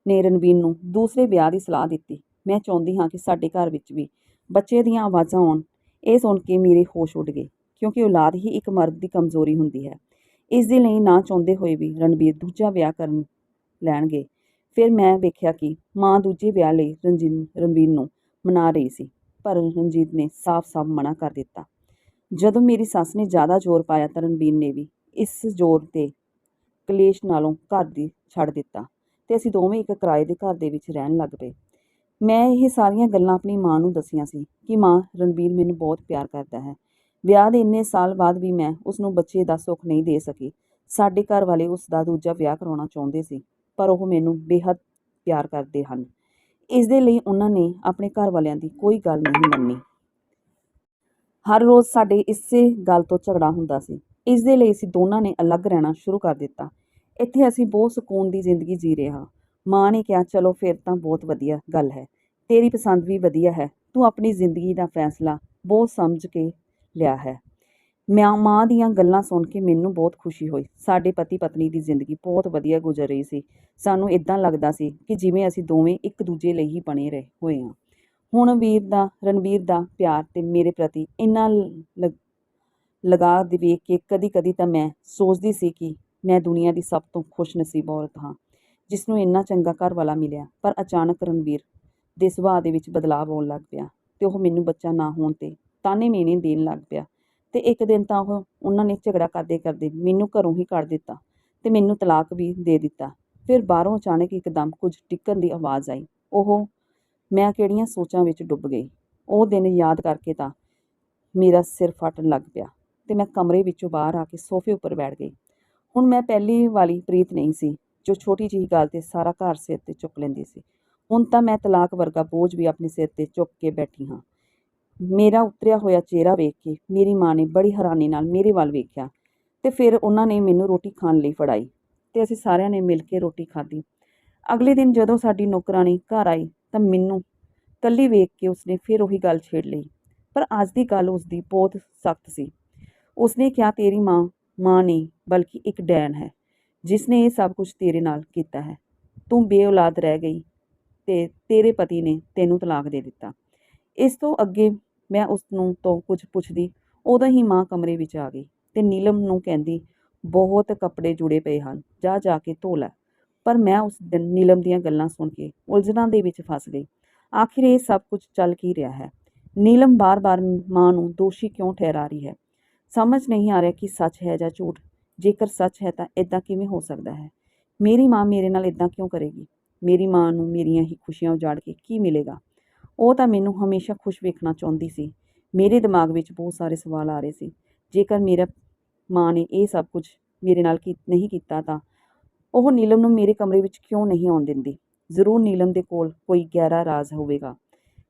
ਨੇ ਰਣਵੀਰ ਨੂੰ ਦੂਸਰੇ ਵਿਆਹ ਦੀ ਸਲਾਹ ਦਿੱਤੀ। ਮੈਂ ਚਾਹੁੰਦੀ ਹਾਂ ਕਿ ਸਾਡੇ ਘਰ ਵਿੱਚ ਵੀ ਬੱਚੇ ਦੀਆਂ ਆਵਾਜ਼ਾਂ ਆਉਣ। ਇਹ ਸੁਣ ਕੇ ਮੇਰੇ ਹੋਸ਼ ਉੱਡ ਗਏ, ਕਿਉਂਕਿ ਔਲਾਦ ਹੀ ਇੱਕ ਮਰਦ ਦੀ ਕਮਜ਼ੋਰੀ ਹੁੰਦੀ ਹੈ। ਇਸ ਦੇ ਲਈ ਨਾ ਚਾਹੁੰਦੇ ਹੋਏ ਵੀ ਰਣਬੀਰ ਦੂਜਾ ਵਿਆਹ ਕਰਨ ਲੈਣਗੇ। ਫਿਰ ਮੈਂ ਵੇਖਿਆ ਕਿ ਮਾਂ ਦੂਜੇ ਵਿਆਹ ਲਈ ਰਣਜੀਨ ਰਣਬੀਰ ਨੂੰ ਮਨਾ ਰਹੀ ਸੀ, ਪਰ ਰਣਜੀਤ ਨੇ ਸਾਫ਼-ਸਾਫ਼ ਮਨਾ ਕਰ ਦਿੱਤਾ। ਜਦੋਂ ਮੇਰੀ ਸੱਸ ਨੇ ਜ਼ਿਆਦਾ ਜ਼ੋਰ ਪਾਇਆ ਤਾਂ ਰਣਬੀਰ ਨੇ ਵੀ ਇਸ ਜ਼ੋਰ ਤੇ ਕਲੇਸ਼ ਨਾਲੋਂ ਘਰ ਦੀ ਛੱਡ ਦਿੱਤਾ ਤੇ ਅਸੀਂ ਦੋਵੇਂ ਇੱਕ ਕਿਰਾਏ ਦੇ ਘਰ ਦੇ ਵਿੱਚ ਰਹਿਣ ਲੱਗ ਪਏ। ਮੈਂ ਇਹ ਸਾਰੀਆਂ ਗੱਲਾਂ ਆਪਣੀ ਮਾਂ ਨੂੰ ਦੱਸੀਆਂ ਸੀ ਕਿ ਮਾਂ ਰਣਬੀਰ ਮੈਨੂੰ ਬਹੁਤ ਪਿਆਰ ਕਰਦਾ ਹੈ। ਵਿਆਹ ਦੇ ਇੰਨੇ ਸਾਲ ਬਾਅਦ ਵੀ ਮੈਂ ਉਸ ਨੂੰ ਬੱਚੇ ਦਾ ਸੁੱਖ ਨਹੀਂ ਦੇ ਸਕੀ। ਸਾਡੇ ਘਰ ਵਾਲੇ ਉਸ ਦਾ ਦੂਜਾ ਵਿਆਹ ਕਰਾਉਣਾ ਚਾਹੁੰਦੇ ਸੀ, ਪਰ ਉਹ ਮੈਨੂੰ ਬੇਹੱਦ ਪਿਆਰ ਕਰਦੇ ਹਨ। ਇਸ ਦੇ ਲਈ ਉਹਨਾਂ ਨੇ ਆਪਣੇ ਘਰ ਵਾਲਿਆਂ ਦੀ ਕੋਈ ਗੱਲ ਨਹੀਂ ਮੰਨੀ। ਹਰ ਰੋਜ਼ ਸਾਡੇ ਇਸੇ ਗੱਲ ਤੋਂ ਝਗੜਾ ਹੁੰਦਾ ਸੀ। ਇਸ ਦੇ ਲਈ ਅਸੀਂ ਦੋਨਾਂ ਨੇ ਅਲੱਗ ਰਹਿਣਾ ਸ਼ੁਰੂ ਕਰ ਦਿੱਤਾ। ਇੱਥੇ ਅਸੀਂ ਬਹੁਤ ਸਕੂਨ ਦੀ ਜ਼ਿੰਦਗੀ ਜੀ ਰਹੇ ਹਾਂ। ਮਾਂ ਨੇ ਕਿਹਾ, ਚਲੋ ਫਿਰ ਤਾਂ ਬਹੁਤ ਵਧੀਆ ਗੱਲ ਹੈ, ਤੇਰੀ ਪਸੰਦ ਵੀ ਵਧੀਆ ਹੈ, ਤੂੰ ਆਪਣੀ ਜ਼ਿੰਦਗੀ ਦਾ ਫੈਸਲਾ ਬਹੁਤ ਸਮਝ ਕੇ ਲਿਆ ਹੈ। ਮੈਂ ਮਾਂ ਦੀਆਂ ਗੱਲਾਂ ਸੁਣ ਕੇ ਮੈਨੂੰ ਬਹੁਤ ਖੁਸ਼ੀ ਹੋਈ। ਸਾਡੇ ਪਤੀ ਪਤਨੀ ਦੀ ਜ਼ਿੰਦਗੀ ਬਹੁਤ ਵਧੀਆ ਗੁਜ਼ਰ ਰਹੀ ਸੀ। ਸਾਨੂੰ ਇਦਾਂ ਲੱਗਦਾ ਸੀ ਕਿ ਜਿਵੇਂ ਅਸੀਂ ਦੋਵੇਂ ਇੱਕ ਦੂਜੇ ਲਈ ਹੀ ਬਣੇ ਰਹੇ ਹੋਏ ਹਾਂ। ਹੁਣ ਵੀਰ ਦਾ, ਰਣਵੀਰ ਦਾ ਪਿਆਰ ਤੇ ਮੇਰੇ ਪ੍ਰਤੀ ਇੰਨਾ ਲ- ਲਗਾਅ ਦੇ ਵੇਖ ਕੇ ਕਦੀ-ਕਦੀ ਤਾਂ ਮੈਂ ਸੋਚਦੀ ਸੀ ਕਿ ਮੈਂ ਦੁਨੀਆ ਦੀ ਸਭ ਤੋਂ ਖੁਸ਼ਨਸੀਬ ਔਰਤ ਹਾਂ। ਜਿਸ ਨੂੰ ਇੰਨਾ ਚੰਗਾ ਘਰ ਵਾਲਾ ਮਿਲਿਆ, ਪਰ ਅਚਾਨਕ ਰਣਵੀਰ ਦੇ ਸੁਭਾਅ ਦੇ ਵਿੱਚ ਬਦਲਾਅ ਆਉਣ ਲੱਗ ਪਿਆ ਤੇ ਉਹ ਮੈਨੂੰ ਬੱਚਾ ਨਾ ਹੋਣ ਤੇ ਤਾਨੇ ਮੇਨੇ ਦੇਣ ਲੱਗ ਪਿਆ ਤੇ ਇੱਕ ਦਿਨ ਤਾਂ ਉਹ ਉਹਨਾਂ ਨੇ ਝਗੜਾ ਕਰਦੇ ਕਰਦੇ ਮੈਨੂੰ ਘਰੋਂ ਹੀ ਕੱਢ ਦਿੱਤਾ ਤੇ ਮੈਨੂੰ ਤਲਾਕ ਵੀ ਦੇ ਦਿੱਤਾ। ਫਿਰ ਬਾਹਰੋਂ ਅਚਾਨਕ ਇੱਕਦਮ ਕੁਝ ਟਿੱਕਣ ਦੀ ਆਵਾਜ਼ ਆਈ। ਉਹ ਮੈਂ ਕਿਹੜੀਆਂ ਸੋਚਾਂ ਵਿੱਚ ਡੁੱਬ ਗਈ। ਉਹ ਦਿਨ ਯਾਦ ਕਰਕੇ ਤਾਂ ਮੇਰਾ ਸਿਰ ਫਟਣ ਲੱਗ ਪਿਆ ਤੇ ਮੈਂ ਕਮਰੇ ਵਿੱਚੋਂ ਬਾਹਰ ਆ ਕੇ ਸੋਫੇ ਉੱਪਰ ਬੈਠ ਗਈ। ਹੁਣ ਮੈਂ ਪਹਿਲੀ ਵਾਲੀ ਪ੍ਰੀਤ ਨਹੀਂ ਸੀ। ਜੋ ਛੋਟੀ ਜਿਹੀ ਗੱਲ ਤੇ ਸਾਰਾ ਘਰ ਸਿਰ ਤੇ ਚੁੱਕ ਲੈਂਦੀ ਸੀ। ਹੁਣ ਤਾਂ ਮੈਂ ਤਲਾਕ ਵਰਗਾ ਬੋਝ ਵੀ ਆਪਣੇ ਸਿਰ ਤੇ ਚੁੱਕ ਕੇ ਬੈਠੀ ਹਾਂ। ਮੇਰਾ ਉਤਰਿਆ ਹੋਇਆ ਚਿਹਰਾ ਵੇਖ ਕੇ ਮੇਰੀ ਮਾਂ ਨੇ ਬੜੀ ਹੈਰਾਨੀ ਨਾਲ ਮੇਰੇ ਵੱਲ ਵੇਖਿਆ ਤੇ ਫਿਰ ਉਹਨਾਂ ਨੇ ਮੈਨੂੰ ਰੋਟੀ ਖਾਣ ਲਈ ਫੜਾਈ ਤੇ ਅਸੀਂ ਸਾਰਿਆਂ ਨੇ ਮਿਲ ਕੇ ਰੋਟੀ ਖਾਧੀ। ਅਗਲੇ ਦਿਨ ਜਦੋਂ ਸਾਡੀ ਨੌਕਰਾਣੀ ਘਰ ਆਈ ਤਾਂ ਮੈਨੂੰ ਕੱਲੀ ਵੇਖ ਕੇ ਉਸਨੇ ਫਿਰ ਉਹੀ ਗੱਲ ਛੇੜ ਲਈ। ਪਰ ਅੱਜ ਦੀ ਗੱਲ ਉਸਦੀ ਬਹੁਤ ਸਖਤ ਸੀ। ਉਸਨੇ ਕਿਹਾ, ਤੇਰੀ ਮਾਂ ਮਾਂ ਨਹੀਂ, ਬਲਕਿ ਇੱਕ ਡੈਨ ਹੈ। ਜਿਸ ਨੇ ਇਹ ਸਭ ਕੁਝ ਤੇਰੇ ਨਾਲ ਕੀਤਾ ਹੈ, ਤੂੰ ਬੇਔਲਾਦ ਰਹਿ ਗਈ ਤੇ ਤੇਰੇ ਪਤੀ ਨੇ ਤੈਨੂੰ ਤਲਾਕ ਦੇ ਦਿੱਤਾ। ਇਸ ਤੋਂ ਅੱਗੇ ਮੈਂ ਉਸ ਨੂੰ ਤੋਂ ਕੁਝ ਪੁੱਛਦੀ, ਉਦੋਂ ਹੀ ਮਾਂ ਕਮਰੇ ਵਿੱਚ ਆ ਗਈ ਤੇ ਨੀਲਮ ਨੂੰ ਕਹਿੰਦੀ, ਬਹੁਤ ਕੱਪੜੇ ਜੁੜੇ ਪਏ ਹਨ, ਜਾ ਜਾ ਕੇ ਧੋ ਲੈ। ਪਰ ਮੈਂ ਉਸ ਦਿਨ ਨੀਲਮ ਦੀਆਂ ਗੱਲਾਂ ਸੁਣ ਕੇ ਉਲਝਣਾਂ ਦੇ ਵਿੱਚ ਫਸ ਗਈ। ਆਖਿਰ ਇਹ ਸਭ ਕੁਝ ਚੱਲ ਕੀ ਰਿਹਾ ਹੈ? ਨੀਲਮ ਬਾਰ-ਬਾਰ ਮਾਂ ਨੂੰ ਦੋਸ਼ੀ ਕਿਉਂ ਠਹਿਰਾ ਰਹੀ ਹੈ? ਸਮਝ ਨਹੀਂ ਆ ਰਿਹਾ ਕਿ ਸੱਚ ਹੈ ਜਾਂ ਝੂਠ। ਜੇਕਰ ਸੱਚ ਹੈ ਤਾਂ ਇਦਾਂ ਕਿਵੇਂ ਹੋ ਸਕਦਾ ਹੈ? ਮੇਰੀ ਮਾਂ ਮੇਰੇ ਨਾਲ ਇਦਾਂ ਕਿਉਂ ਕਰੇਗੀ? ਮੇਰੀ ਮਾਂ ਨੂੰ ਮੇਰੀਆਂ ਹੀ ਖੁਸ਼ੀਆਂ ਉਜਾੜ ਕੇ ਕੀ ਮਿਲੇਗਾ? ਉਹ ਤਾਂ ਮੈਨੂੰ ਹਮੇਸ਼ਾ ਖੁਸ਼ ਵੇਖਣਾ ਚਾਹੁੰਦੀ ਸੀ। ਮੇਰੇ ਦਿਮਾਗ ਵਿੱਚ ਬਹੁਤ ਸਾਰੇ ਸਵਾਲ ਆ ਰਹੇ ਸੀ। ਜੇਕਰ ਮੇਰਾ ਮਾਂ ਨੇ ਇਹ ਸਭ ਕੁਝ ਮੇਰੇ ਨਾਲ ਕੀ, ਨਹੀਂ ਕੀਤਾ ਤਾਂ ਉਹ ਨੀਲਮ ਨੂੰ ਮੇਰੇ ਕਮਰੇ ਵਿੱਚ ਕਿਉਂ ਨਹੀਂ ਆਉਣ ਦਿੰਦੀ? ਜ਼ਰੂਰ ਨੀਲਮ ਦੇ ਕੋਲ ਕੋਈ ਗਹਿਰਾ ਰਾਜ਼ ਹੋਵੇਗਾ।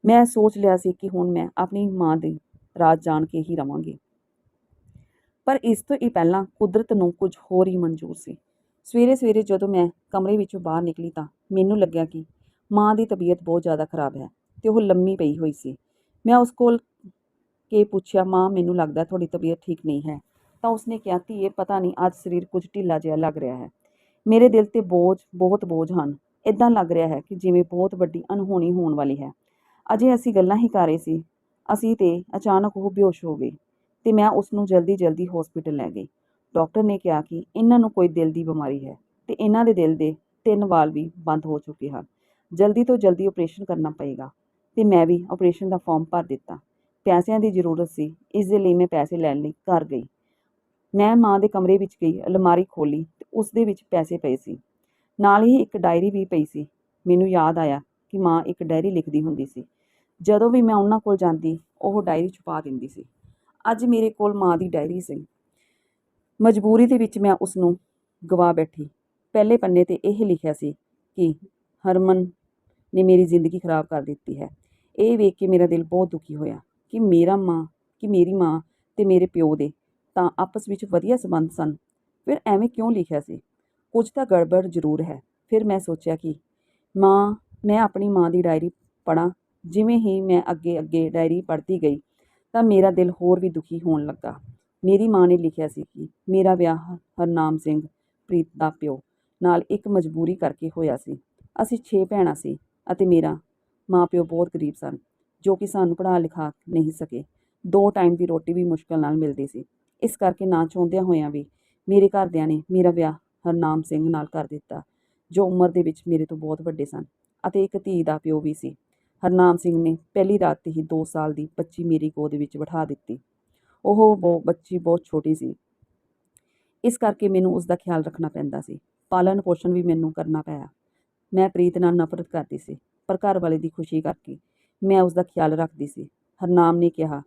ਮੈਂ ਸੋਚ ਲਿਆ ਸੀ ਕਿ ਹੁਣ ਮੈਂ ਆਪਣੀ ਮਾਂ ਦੇ ਰਾਜ਼ ਜਾਣ ਕੇ ਹੀ ਰਵਾਂਗੀ। ਪਰ ਇਸ ਤੋਂ ਹੀ ਪਹਿਲਾਂ ਕੁਦਰਤ ਨੂੰ ਕੁਝ ਹੋਰ ਹੀ ਮਨਜ਼ੂਰ ਸੀ। ਸਵੇਰੇ ਸਵੇਰੇ ਜਦੋਂ ਮੈਂ ਕਮਰੇ ਵਿੱਚੋਂ ਬਾਹਰ ਨਿਕਲੀ ਤਾਂ ਮੈਨੂੰ ਲੱਗਿਆ ਕਿ ਮਾਂ ਦੀ ਤਬੀਅਤ ਬਹੁਤ ਜ਼ਿਆਦਾ ਖਰਾਬ ਹੈ ਤੇ ਉਹ ਲੰਮੀ ਪਈ ਹੋਈ ਸੀ। ਮੈਂ ਉਸ ਕੋਲ ਕੇ ਪੁੱਛਿਆ, ਮਾਂ, ਮੈਨੂੰ ਲੱਗਦਾ ਤੁਹਾਡੀ ਤਬੀਅਤ ਠੀਕ ਨਹੀਂ ਹੈ। ਤਾਂ ਉਸਨੇ ਕਿਹਾ, ਧੀਏ, ਪਤਾ ਨਹੀਂ, ਅੱਜ ਸਰੀਰ ਕੁਝ ਢਿੱਲਾ ਜਿਹਾ ਲੱਗ ਰਿਹਾ ਹੈ। ਮੇਰੇ ਦਿਲ ਤੇ ਬੋਝ, ਬਹੁਤ ਬੋਝ ਹਨ। ਇਦਾਂ ਲੱਗ ਰਿਹਾ ਹੈ ਕਿ ਜਿਵੇਂ ਬਹੁਤ ਵੱਡੀ ਅਣਹੋਣੀ ਹੋਣ ਵਾਲੀ ਹੈ। ਅਜੇ ਅਸੀਂ ਗੱਲਾਂ ਹੀ ਕਰ ਰਹੇ ਸੀ। ਅਸੀਂ ਤੇ ਅਚਾਨਕ ਉਹ ਬੇਹੋਸ਼ ਹੋ ਗਈ ਤੇ ਮੈਂ ਉਸ ਨੂੰ ਜਲਦੀ ਜਲਦੀ ਹਸਪੀਟਲ ਲੈ ਗਈ। ਡਾਕਟਰ ਨੇ ਕਿਹਾ ਕਿ ਇਹਨਾਂ ਨੂੰ ਕੋਈ ਦਿਲ ਦੀ ਬਿਮਾਰੀ ਹੈ ਤੇ ਇਹਨਾਂ ਦੇ ਦਿਲ ਦੇ ਤਿੰਨ ਵਾਲ ਵੀ ਬੰਦ ਹੋ ਚੁੱਕੇ ਹਨ। ਜਲਦੀ ਤੋਂ ਜਲਦੀ ਆਪਰੇਸ਼ਨ ਕਰਨਾ ਪਏਗਾ ਤੇ ਮੈਂ ਵੀ ਆਪਰੇਸ਼ਨ ਦਾ ਫਾਰਮ ਭਰ ਦਿੱਤਾ। ਪੈਸਿਆਂ ਦੀ ਜ਼ਰੂਰਤ ਸੀ, ਇਸ ਦੇ ਲਈ ਮੈਂ ਪੈਸੇ ਲੈਣ ਲਈ ਘਰ ਗਈ। ਮੈਂ ਮਾਂ ਦੇ ਕਮਰੇ ਵਿੱਚ ਗਈ, ਅਲਮਾਰੀ ਖੋਲੀ ਤੇ ਉਸ ਦੇ ਵਿੱਚ ਪੈਸੇ ਪਏ ਸੀ। ਨਾਲ ਹੀ ਇੱਕ ਡਾਇਰੀ ਵੀ ਪਈ ਸੀ। ਮੈਨੂੰ ਯਾਦ ਆਇਆ ਕਿ ਮਾਂ ਇੱਕ ਡਾਇਰੀ ਲਿਖਦੀ ਹੁੰਦੀ ਸੀ। ਜਦੋਂ ਵੀ ਮੈਂ ਉਹਨਾਂ ਕੋਲ ਜਾਂਦੀ, ਉਹ ਡਾਇਰੀ ਛੁਪਾ ਦਿੰਦੀ ਸੀ। ਅੱਜ ਮੇਰੇ ਕੋਲ ਮਾਂ ਦੀ ਡਾਇਰੀ ਸੀ। ਮਜਬੂਰੀ ਦੇ ਵਿੱਚ ਮੈਂ ਉਸ ਨੂੰ ਗਵਾ ਬੈਠੀ। ਪਹਿਲੇ ਪੰਨੇ ਤੇ ਇਹ ਲਿਖਿਆ ਸੀ ਕਿ ਹਰਮਨ ਨੇ ਮੇਰੀ ਜ਼ਿੰਦਗੀ ਖਰਾਬ ਕਰ ਦਿੱਤੀ ਹੈ। ਇਹ ਵੇਖ ਕੇ ਮੇਰਾ ਦਿਲ ਬਹੁਤ ਦੁਖੀ ਹੋਇਆ ਕਿ ਮੇਰਾ ਮਾਂ, ਕਿ ਮੇਰੀ ਮਾਂ ਤੇ ਮੇਰੇ ਪਿਓ ਦੇ ਤਾਂ ਆਪਸ ਵਿੱਚ ਵਧੀਆ ਸੰਬੰਧ ਸਨ। ਫਿਰ ਐਵੇਂ ਕਿਉਂ ਲਿਖਿਆ ਸੀ? ਕੁਝ ਤਾਂ ਗੜਬੜ ਜ਼ਰੂਰ ਹੈ। ਫਿਰ ਮੈਂ ਸੋਚਿਆ ਕਿ ਮਾਂ, ਮੈਂ ਆਪਣੀ ਮਾਂ ਦੀ ਡਾਇਰੀ ਪੜ੍ਹਾਂ। ਜਿਵੇਂ ਹੀ ਮੈਂ ਅੱਗੇ ਅੱਗੇ ਡਾਇਰੀ ਪੜ੍ਹਦੀ ਗਈ ਤਾਂ ਮੇਰਾ ਦਿਲ ਹੋਰ ਵੀ ਦੁਖੀ ਹੋਣ ਲੱਗਾ। ਮੇਰੀ ਮਾਂ ਨੇ ਲਿਖਿਆ ਸੀ ਕਿ ਮੇਰਾ ਵਿਆਹ ਹਰਨਾਮ ਸਿੰਘ ਪ੍ਰੀਤ ਦਾ ਪਿਓ ਨਾਲ ਇੱਕ ਮਜਬੂਰੀ ਕਰਕੇ ਹੋਇਆ ਸੀ। ਅਸੀਂ 6 ਭੈਣਾਂ ਸੀ ਅਤੇ ਮੇਰਾ ਮਾਪਿਓ ਬਹੁਤ ਗਰੀਬ ਸਨ, ਜੋ ਕਿ ਸਾਨੂੰ ਪੜ੍ਹਾ ਲਿਖਾ ਨਹੀਂ ਸਕੇ। ਦੋ ਟਾਈਮ ਦੀ ਰੋਟੀ ਵੀ ਮੁਸ਼ਕਲ ਨਾਲ ਮਿਲਦੀ ਸੀ। ਇਸ ਕਰਕੇ ਨਾ ਚਾਹੁੰਦਿਆਂ ਹੋਇਆਂ ਵੀ ਮੇਰੇ ਘਰਦਿਆਂ ਨੇ ਮੇਰਾ ਵਿਆਹ ਹਰਨਾਮ ਸਿੰਘ ਨਾਲ ਕਰ ਦਿੱਤਾ, ਜੋ ਉਮਰ ਦੇ ਵਿੱਚ ਮੇਰੇ ਤੋਂ ਬਹੁਤ ਵੱਡੇ ਸਨ ਅਤੇ ਇੱਕ ਧੀ ਦਾ ਪਿਓ ਵੀ ਸੀ। ਹਰਨਾਮ ਸਿੰਘ ਨੇ ਪਹਿਲੀ ਰਾਤ ਹੀ 2 ਸਾਲ ਦੀ ਬੱਚੀ ਮੇਰੀ ਗੋਦ ਵਿੱਚ ਬਿਠਾ ਦਿੱਤੀ। ਉਹ ਬਹੁ ਬੱਚੀ ਬਹੁਤ ਛੋਟੀ ਸੀ। ਇਸ ਕਰਕੇ ਮੈਨੂੰ ਉਸ ਦਾ ਖਿਆਲ ਰੱਖਣਾ ਪੈਂਦਾ ਸੀ। ਪਾਲਣ ਪੋਸ਼ਣ ਵੀ ਮੈਨੂੰ ਕਰਨਾ ਪਿਆ। ਮੈਂ ਪ੍ਰੀਤ ਨਾਲ ਨਫ਼ਰਤ ਕਰਦੀ ਸੀ, ਪਰ ਘਰ ਵਾਲੇ ਦੀ ਖੁਸ਼ੀ ਕਰਕੇ ਮੈਂ ਉਸ ਦਾ ਖਿਆਲ ਰੱਖਦੀ ਸੀ। ਹਰਨਾਮ ਨੇ ਕਿਹਾ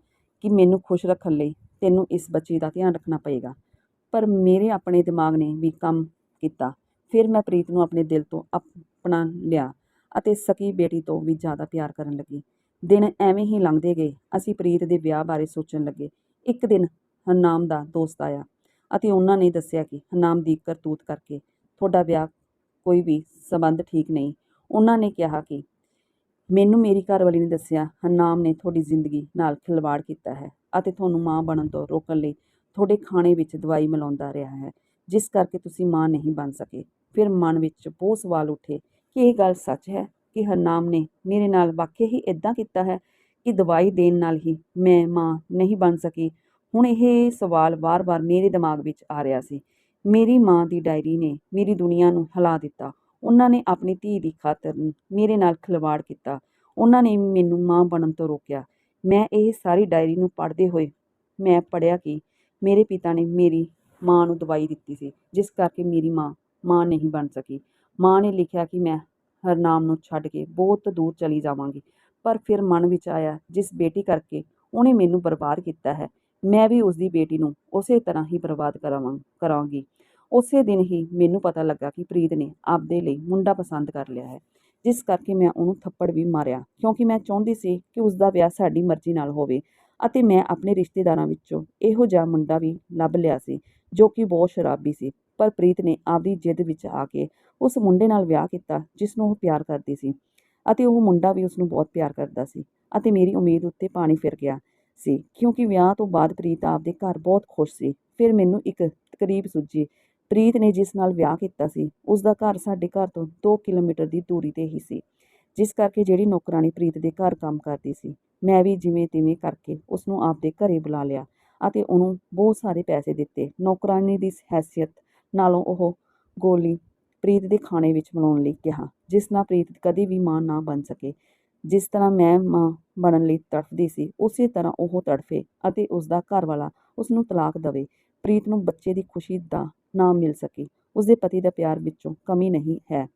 ਕਿ ਮੈਨੂੰ ਖੁਸ਼ ਰੱਖਣ ਲਈ ਤੈਨੂੰ ਇਸ ਬੱਚੀ ਦਾ ਧਿਆਨ ਰੱਖਣਾ ਪਏਗਾ। ਪਰ ਮੇਰੇ ਆਪਣੇ ਦਿਮਾਗ ਨੇ ਵੀ ਕੰਮ ਕੀਤਾ। ਫਿਰ ਮੈਂ ਪ੍ਰੀਤ ਨੂੰ ਆਪਣੇ ਦਿਲ ਤੋਂ ਆਪਣਾ ਲਿਆ। ਅਤੇ ਸਕੀ ਬੇਟੀ ਤੋਂ ਵੀ ਜ਼ਿਆਦਾ ਪਿਆਰ ਕਰਨ ਲੱਗੀ। ਦਿਨ ਐਵੇਂ ਹੀ ਲੰਘਦੇ ਗਏ। ਅਸੀਂ ਪ੍ਰੀਤ ਦੇ ਵਿਆਹ ਬਾਰੇ ਸੋਚਣ ਲੱਗੇ। ਇੱਕ ਦਿਨ ਹਰਨਾਮ ਦਾ ਦੋਸਤ ਆਇਆ ਅਤੇ ਉਹਨਾਂ ਨੇ ਦੱਸਿਆ ਕਿ ਹਰਨਾਮ ਦੀ ਕਰਤੂਤ ਕਰਕੇ ਤੁਹਾਡਾ ਵਿਆਹ ਕੋਈ ਵੀ ਸਬੰਧ ਠੀਕ ਨਹੀਂ। ਉਹਨਾਂ ਨੇ ਕਿਹਾ ਕਿ ਮੈਨੂੰ ਮੇਰੀ ਘਰਵਾਲੀ ਨੇ ਦੱਸਿਆ, ਹਰਨਾਮ ਨੇ ਤੁਹਾਡੀ ਜ਼ਿੰਦਗੀ ਨਾਲ ਖਿਲਵਾੜ ਕੀਤਾ ਹੈ ਅਤੇ ਤੁਹਾਨੂੰ ਮਾਂ ਬਣਨ ਤੋਂ ਰੋਕਣ ਲਈ ਤੁਹਾਡੇ ਖਾਣੇ ਵਿੱਚ ਦਵਾਈ ਮਿਲਾਉਂਦਾ ਰਿਹਾ ਹੈ। ਜਿਸ ਕਰਕੇ ਤੁਸੀਂ ਮਾਂ ਨਹੀਂ ਬਣ ਸਕੇ। ਫਿਰ ਮਨ ਵਿੱਚ ਬਹੁਤ ਸਵਾਲ ਉੱਠੇ ਕਿ ਇਹ ਗੱਲ ਸੱਚ ਹੈ ਕਿ ਹਰਨਾਮ ਨੇ ਮੇਰੇ ਨਾਲ ਵਾਕਿਆ ਹੀ ਇਦਾਂ ਕੀਤਾ ਹੈ ਕਿ ਦਵਾਈ ਦੇਣ ਨਾਲ ਹੀ ਮੈਂ ਮਾਂ ਨਹੀਂ ਬਣ ਸਕੀ। ਹੁਣ ਇਹ ਸਵਾਲ ਵਾਰ-ਵਾਰ ਮੇਰੇ ਦਿਮਾਗ ਵਿੱਚ ਆ ਰਿਹਾ ਸੀ। ਮੇਰੀ ਮਾਂ ਦੀ ਡਾਇਰੀ ਨੇ ਮੇਰੀ ਦੁਨੀਆ ਨੂੰ ਹਿਲਾ ਦਿੱਤਾ। ਉਹਨਾਂ ਨੇ ਆਪਣੀ ਧੀ ਦੀ ਖਾਤਰ ਮੇਰੇ ਨਾਲ ਖਿਲਵਾੜ ਕੀਤਾ। ਉਹਨਾਂ ਨੇ ਮੈਨੂੰ ਮਾਂ ਬਣਨ ਤੋਂ ਰੋਕਿਆ। ਮੈਂ ਇਹ ਸਾਰੀ ਡਾਇਰੀ ਨੂੰ ਪੜ੍ਹਦੇ ਹੋਏ ਮੈਂ ਪੜ੍ਹਿਆ ਕਿ ਮੇਰੇ ਪਿਤਾ ਨੇ ਮੇਰੀ ਮਾਂ ਨੂੰ ਦਵਾਈ ਦਿੱਤੀ ਸੀ, ਜਿਸ ਕਰਕੇ ਮੇਰੀ ਮਾਂ ਮਾਂ ਨਹੀਂ ਬਣ ਸਕੀ। ਮਾਂ ਨੇ ਲਿਖਿਆ ਕਿ ਮੈਂ ਹਰਨਾਮ ਨੂੰ ਛੱਡ ਕੇ ਬਹੁਤ ਦੂਰ ਚਲੀ ਜਾਵਾਂਗੀ, ਪਰ ਫਿਰ ਮਨ ਵਿੱਚ ਆਇਆ, ਜਿਸ ਬੇਟੀ ਕਰਕੇ ਉਹਨੇ ਮੈਨੂੰ ਬਰਬਾਦ ਕੀਤਾ ਹੈ, ਮੈਂ ਵੀ ਉਸ ਦੀ ਬੇਟੀ ਨੂੰ ਉਸੇ ਤਰ੍ਹਾਂ ਹੀ ਬਰਬਾਦ ਕਰਾਵਾਂ, ਕਰਾਂਗੀ। ਉਸੇ ਦਿਨ ਹੀ ਮੈਨੂੰ ਪਤਾ ਲੱਗਾ ਕਿ ਪ੍ਰੀਤ ਨੇ ਆਪਦੇ ਲਈ ਮੁੰਡਾ ਪਸੰਦ ਕਰ ਲਿਆ ਹੈ, ਜਿਸ ਕਰਕੇ ਮੈਂ ਉਹਨੂੰ ਥੱਪੜ ਵੀ ਮਾਰਿਆ, ਕਿਉਂਕਿ ਮੈਂ ਚਾਹੁੰਦੀ ਸੀ ਕਿ ਉਸ ਦਾ ਵਿਆਹ ਸਾਡੀ ਮਰਜ਼ੀ ਨਾਲ ਹੋਵੇ ਅਤੇ ਮੈਂ ਆਪਣੇ ਰਿਸ਼ਤੇਦਾਰਾਂ ਵਿੱਚੋਂ ਇਹੋ ਜਿਹਾ ਮੁੰਡਾ ਵੀ ਲੱਭ ਲਿਆ ਸੀ, ਜੋ ਕਿ ਬਹੁਤ ਸ਼ਰਾਬੀ ਸੀ। ਪਰ ਪ੍ਰੀਤ ਨੇ ਆਪਦੀ ਜਿੱਦ ਵਿੱਚ ਆ ਕੇ ਉਸ ਮੁੰਡੇ ਨਾਲ ਵਿਆਹ ਕੀਤਾ ਜਿਸ ਨੂੰ ਉਹ ਪਿਆਰ ਕਰਦੀ ਸੀ ਅਤੇ ਉਹ ਮੁੰਡਾ ਵੀ ਉਸ ਨੂੰ ਬਹੁਤ ਪਿਆਰ ਕਰਦਾ ਸੀ ਅਤੇ ਮੇਰੀ ਉਮੀਦ ਉੱਤੇ ਪਾਣੀ ਫਿਰ ਗਿਆ ਸੀ, ਕਿਉਂਕਿ ਵਿਆਹ ਤੋਂ ਬਾਅਦ ਪ੍ਰੀਤ ਆਪਦੇ ਘਰ ਬਹੁਤ ਖੁਸ਼ ਸੀ। ਫਿਰ ਮੈਨੂੰ ਇੱਕ ਤਕਰੀਬ ਸੁੱਝੀ, ਪ੍ਰੀਤ ਨੇ ਜਿਸ ਨਾਲ ਵਿਆਹ ਕੀਤਾ ਸੀ ਉਸ ਦਾ ਘਰ ਸਾਡੇ ਘਰ ਤੋਂ 2 ਕਿਲੋਮੀਟਰ ਦੀ ਦੂਰੀ ਤੇ ਹੀ ਸੀ, ਜਿਸ ਕਰਕੇ ਜਿਹੜੀ ਨੌਕਰਾਨੀ ਪ੍ਰੀਤ ਦੇ ਘਰ ਕੰਮ ਕਰਦੀ ਸੀ, ਮੈਂ ਵੀ ਜਿਵੇਂ ਤਿਵੇਂ ਕਰਕੇ ਉਸ ਨੂੰ ਆਪਦੇ ਘਰੇ ਬੁਲਾ ਲਿਆ ਅਤੇ ਉਹਨੂੰ ਬਹੁਤ ਸਾਰੇ ਪੈਸੇ ਦਿੱਤੇ। ਨੌਕਰਾਨੀ ਦੀ ਹੈਸੀਅਤ ਨਾਲੋਂ ਉਹ ਗੋਲੀ ਪ੍ਰੀਤ ਦੇ ਖਾਣੇ ਵਿੱਚ ਬਣਾਉਣ ਲਈ ਕਿਹਾ, ਜਿਸ ਨਾਲ ਪ੍ਰੀਤ ਕਦੇ ਵੀ ਮਾਂ ਨਾ ਬਣ ਸਕੇ। ਜਿਸ ਤਰ੍ਹਾਂ ਮੈਂ ਮਾਂ ਬਣਨ ਲਈ ਤੜਫਦੀ ਸੀ, ਉਸੇ ਤਰ੍ਹਾਂ ਉਹ ਤੜਫੇ ਅਤੇ ਉਸ ਦਾ ਘਰ ਵਾਲਾ ਉਸ ਨੂੰ ਤਲਾਕ ਦੇਵੇ। ਪ੍ਰੀਤ ਨੂੰ ਬੱਚੇ ਦੀ ਖੁਸ਼ੀ ਦਾ ਨਾ ਮਿਲ ਸਕੇ। ਉਸ ਦੇ ਪਤੀ ਦਾ ਪਿਆਰ ਵਿੱਚੋਂ ਕਮੀ ਨਹੀਂ ਹੈ।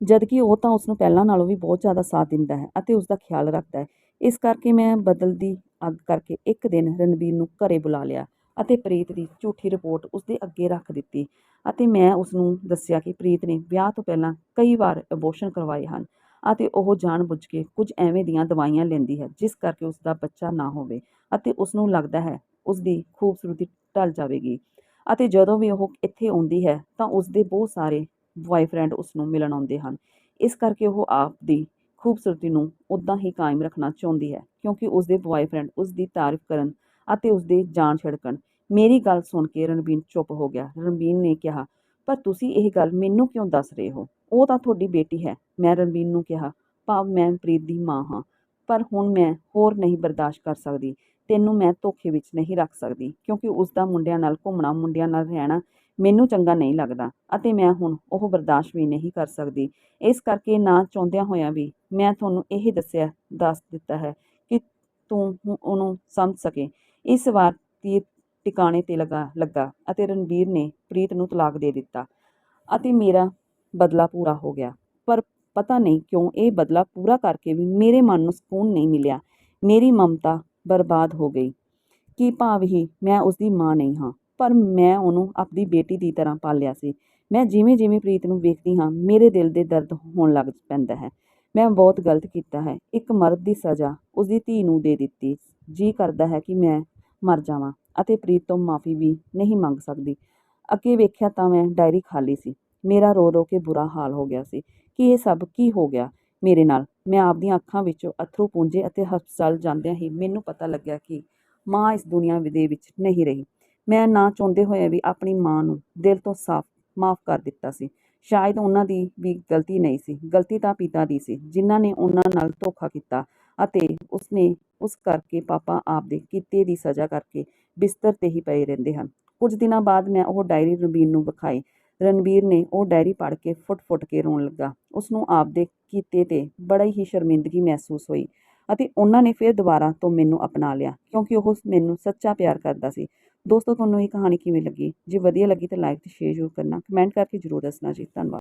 ਜਦਕਿ ਉਹ ਤਾਂ ਉਸ ਨੂੰ ਪਹਿਲਾਂ ਨਾਲੋਂ ਵੀ ਬਹੁਤ ਜ਼ਿਆਦਾ ਸਾਥ ਦਿੰਦਾ ਹੈ ਅਤੇ ਉਸ ਦਾ ਖਿਆਲ ਰੱਖਦਾ ਹੈ। ਇਸ ਕਰਕੇ ਮੈਂ ਬਦਲਦੀ ਅੱਗ ਕਰਕੇ ਇੱਕ ਦਿਨ ਰਣਬੀਰ ਨੂੰ ਘਰੇ ਬੁਲਾ ਲਿਆ। ਅਤੇ ਪ੍ਰੀਤ ਦੀ ਝੂਠੀ ਰਿਪੋਰਟ ਉਸਦੇ ਅੱਗੇ ਰੱਖ ਦਿੱਤੀ ਅਤੇ ਮੈਂ ਉਸ ਨੂੰ ਦੱਸਿਆ ਕਿ ਪ੍ਰੀਤ ਨੇ ਵਿਆਹ ਤੋਂ ਪਹਿਲਾਂ ਕਈ ਵਾਰ ਅਬੋਰਸ਼ਨ ਕਰਵਾਏ ਹਨ ਅਤੇ ਉਹ ਜਾਣਬੁੱਝ ਕੇ ਕੁਝ ਐਵੇਂ ਦੀਆਂ ਦਵਾਈਆਂ ਲੈਂਦੀ ਹੈ, ਜਿਸ ਕਰਕੇ ਉਸ ਦਾ ਬੱਚਾ ਨਾ ਹੋਵੇ ਅਤੇ ਉਸ ਨੂੰ ਲੱਗਦਾ ਹੈ ਉਸ ਦੀ ਖੂਬਸੂਰਤੀ ਢਲ ਜਾਵੇਗੀ ਅਤੇ ਜਦੋਂ ਵੀ ਉਹ ਇੱਥੇ ਆਉਂਦੀ ਹੈ ਤਾਂ ਉਸ ਦੇ ਬਹੁਤ ਸਾਰੇ ਬੁਆਏਫ੍ਰੈਂਡ ਉਸ ਨੂੰ ਮਿਲਣ ਆਉਂਦੇ ਹਨ। ਇਸ ਕਰਕੇ ਉਹ ਆਪ ਦੀ ਖੂਬਸੂਰਤੀ ਨੂੰ ਉਦਾਂ ਹੀ ਕਾਇਮ ਰੱਖਣਾ ਚਾਹੁੰਦੀ ਹੈ ਕਿਉਂਕਿ ਉਸ ਦੇ ਬੁਆਏਫ੍ਰੈਂਡ ਉਸ ਦੀ ਤਾਰੀਫ ਕਰਨ ਅਤੇ ਉਸ ਜਾਨ ਛਿੜਕਣ। ਮੇਰੀ ਗੱਲ ਸੁਣ ਕੇ ਰਣਬੀਰ ਚੁੱਪ ਹੋ ਗਿਆ। ਰਣਬੀਰ ਨੇ ਕਿਹਾ, ਪਰ ਤੁਸੀਂ ਇਹ ਗੱਲ ਮੈਨੂੰ ਕਿਉਂ ਦੱਸ ਰਹੇ ਹੋ? ਉਹ ਤਾਂ ਤੁਹਾਡੀ ਬੇਟੀ ਹੈ। ਮੈਂ ਰਣਬੀਰ ਨੂੰ ਕਿਹਾ, ਭਾਵ ਮੈਂ ਪ੍ਰੀਤ ਦੀ ਮਾਂ ਹਾਂ, ਪਰ ਹੁਣ ਮੈਂ ਹੋਰ ਨਹੀਂ ਬਰਦਾਸ਼ਤ ਕਰ ਸਕਦੀ। ਤੈਨੂੰ ਮੈਂ ਧੋਖੇ ਵਿੱਚ ਨਹੀਂ ਰੱਖ ਸਕਦੀ, ਕਿਉਂਕਿ ਉਸ ਦਾ ਮੁੰਡਿਆਂ ਨਾਲ ਘੁੰਮਣਾ, ਮੁੰਡਿਆਂ ਨਾਲ ਰਹਿਣਾ ਮੈਨੂੰ ਚੰਗਾ ਨਹੀਂ ਲੱਗਦਾ ਅਤੇ ਮੈਂ ਹੁਣ ਉਹ ਬਰਦਾਸ਼ਤ ਵੀ ਨਹੀਂ ਕਰ ਸਕਦੀ। ਇਸ ਕਰਕੇ ਨਾ ਚਾਹੁੰਦਿਆਂ ਹੋਇਆਂ ਵੀ ਮੈਂ ਤੁਹਾਨੂੰ ਇਹ ਦੱਸਿਆ, ਦੱਸ ਦਿੱਤਾ ਹੈ ਕਿ ਤੂੰ ਉਹਨੂੰ ਸਮਝ ਸਕੇ। ਇਸ ਵਾਰ ਤੀਰ ਟਿਕਾਣੇ ਤੇ ਲਗਾ, ਲੱਗਾ ਅਤੇ ਰਣਬੀਰ ਨੇ ਪ੍ਰੀਤ ਨੂੰ ਤਲਾਕ ਦੇ ਦਿੱਤਾ ਅਤੇ ਮੇਰਾ ਬਦਲਾ ਪੂਰਾ ਹੋ ਗਿਆ। ਪਰ ਪਤਾ ਨਹੀਂ ਕਿਉਂ ਇਹ ਬਦਲਾ ਪੂਰਾ ਕਰਕੇ ਵੀ ਮੇਰੇ ਮਨ ਨੂੰ ਸਕੂਨ ਨਹੀਂ ਮਿਲਿਆ। ਮੇਰੀ ਮਮਤਾ ਬਰਬਾਦ ਹੋ ਗਈ ਕੀ ਭਾਵ ਹੀ ਮੈਂ ਉਸ ਦੀ ਮਾਂ ਨਹੀਂ ਹਾਂ, ਪਰ ਮੈਂ ਉਹਨੂੰ ਆਪਣੀ ਬੇਟੀ ਦੀ ਤਰ੍ਹਾਂ ਪਾਲਿਆ ਸੀ। ਮੈਂ ਜਿਵੇਂ ਜਿਵੇਂ ਪ੍ਰੀਤ ਨੂੰ ਵੇਖਦੀ ਹਾਂ, ਮੇਰੇ ਦਿਲ ਦੇ ਦਰਦ ਹੋਣ ਲੱਗ ਪੈਂਦਾ ਹੈ। ਮੈਂ ਬਹੁਤ ਗਲਤ ਕੀਤਾ ਹੈ। ਇੱਕ ਮਰਦ ਦੀ ਸਜ਼ਾ ਉਸਦੀ ਧੀ ਨੂੰ ਦੇ ਦਿੱਤੀ। ਜੀ ਕਰਦਾ ਹੈ ਕਿ ਮੈਂ ਮਰ ਜਾਵਾਂ ਅਤੇ ਪ੍ਰੀਤ ਤੋਂ ਮਾਫੀ ਵੀ ਨਹੀਂ ਮੰਗ ਸਕਦੀ। ਅੱਗੇ ਵੇਖਿਆ ਤਾਂ ਮੈਂ ਡਾਇਰੀ ਖਾਲੀ ਸੀ। ਮੇਰਾ ਰੋ ਰੋ ਕੇ ਬੁਰਾ ਹਾਲ ਹੋ ਗਿਆ ਸੀ ਕਿ ਇਹ ਸਭ ਕੀ ਹੋ ਗਿਆ ਮੇਰੇ ਨਾਲ। ਮੈਂ ਆਪਦੀਆਂ ਅੱਖਾਂ ਵਿੱਚੋਂ ਅਥਰੂ ਪੂੰਝੇ ਅਤੇ ਹਸਪਤਾਲ ਜਾਂਦਿਆਂ ਹੀ ਮੈਨੂੰ ਪਤਾ ਲੱਗਿਆ ਕਿ ਮਾਂ ਇਸ ਦੁਨੀਆ ਦੇ ਵਿੱਚ ਨਹੀਂ ਰਹੀ। ਮੈਂ ਨਾ ਚਾਹੁੰਦੇ ਹੋਏ ਵੀ ਆਪਣੀ ਮਾਂ ਨੂੰ ਦਿਲ ਤੋਂ ਸਾਫ਼, ਮਾਫ ਕਰ ਦਿੱਤਾ ਸੀ। ਸ਼ਾਇਦ ਉਹਨਾਂ ਦੀ ਵੀ ਗਲਤੀ ਨਹੀਂ ਸੀ। ਗਲਤੀ ਤਾਂ ਪਿਤਾ ਦੀ ਸੀ, ਜਿਨ੍ਹਾਂ ਨੇ ਉਹਨਾਂ ਨਾਲ ਧੋਖਾ ਕੀਤਾ। ਅਤੇ ਉਸਨੇ ਉਸ ਕਰਕੇ ਪਾਪਾ ਆਪ ਦੇ ਕੀਤੇ ਦੀ ਸਜ਼ਾ ਕਰਕੇ ਬਿਸਤਰ ਤੇ ਹੀ ਪਏ ਰਹਿੰਦੇ ਹਨ। ਕੁਝ ਦਿਨਾਂ ਬਾਅਦ ਮੈਂ ਉਹ ਡਾਇਰੀ ਰਣਬੀਰ ਨੂੰ ਵਿਖਾਈ। ਰਣਬੀਰ ਨੇ ਉਹ ਡਾਇਰੀ ਪੜ੍ਹ ਕੇ ਫੁੱਟ-ਫੁੱਟ ਕੇ ਰੋਣ ਲੱਗਾ। ਉਸ ਨੂੰ ਆਪਦੇ ਕੀਤੇ ਤੇ ਬੜੀ ਹੀ ਸ਼ਰਮਿੰਦਗੀ ਮਹਿਸੂਸ ਹੋਈ ਅਤੇ ਉਹਨਾਂ ਨੇ ਫਿਰ ਦੁਬਾਰਾ ਤੋਂ ਮੈਨੂੰ ਅਪਣਾ ਲਿਆ ਕਿਉਂਕਿ ਉਹ ਮੈਨੂੰ ਸੱਚਾ ਪਿਆਰ ਕਰਦਾ ਸੀ। ਦੋਸਤੋ, ਤੁਹਾਨੂੰ ਇਹ ਕਹਾਣੀ ਕਿਵੇਂ ਲੱਗੀ? ਜੇ ਵਧੀਆ ਲੱਗੀ ਤਾਂ ਲਾਈਕ ਤੇ ਸ਼ੇਅਰ ਜ਼ਰੂਰ ਕਰਨਾ। ਕਮੈਂਟ ਕਰਕੇ ਜ਼ਰੂਰ ਦੱਸਣਾ ਜੀ। ਧੰਨਵਾਦ।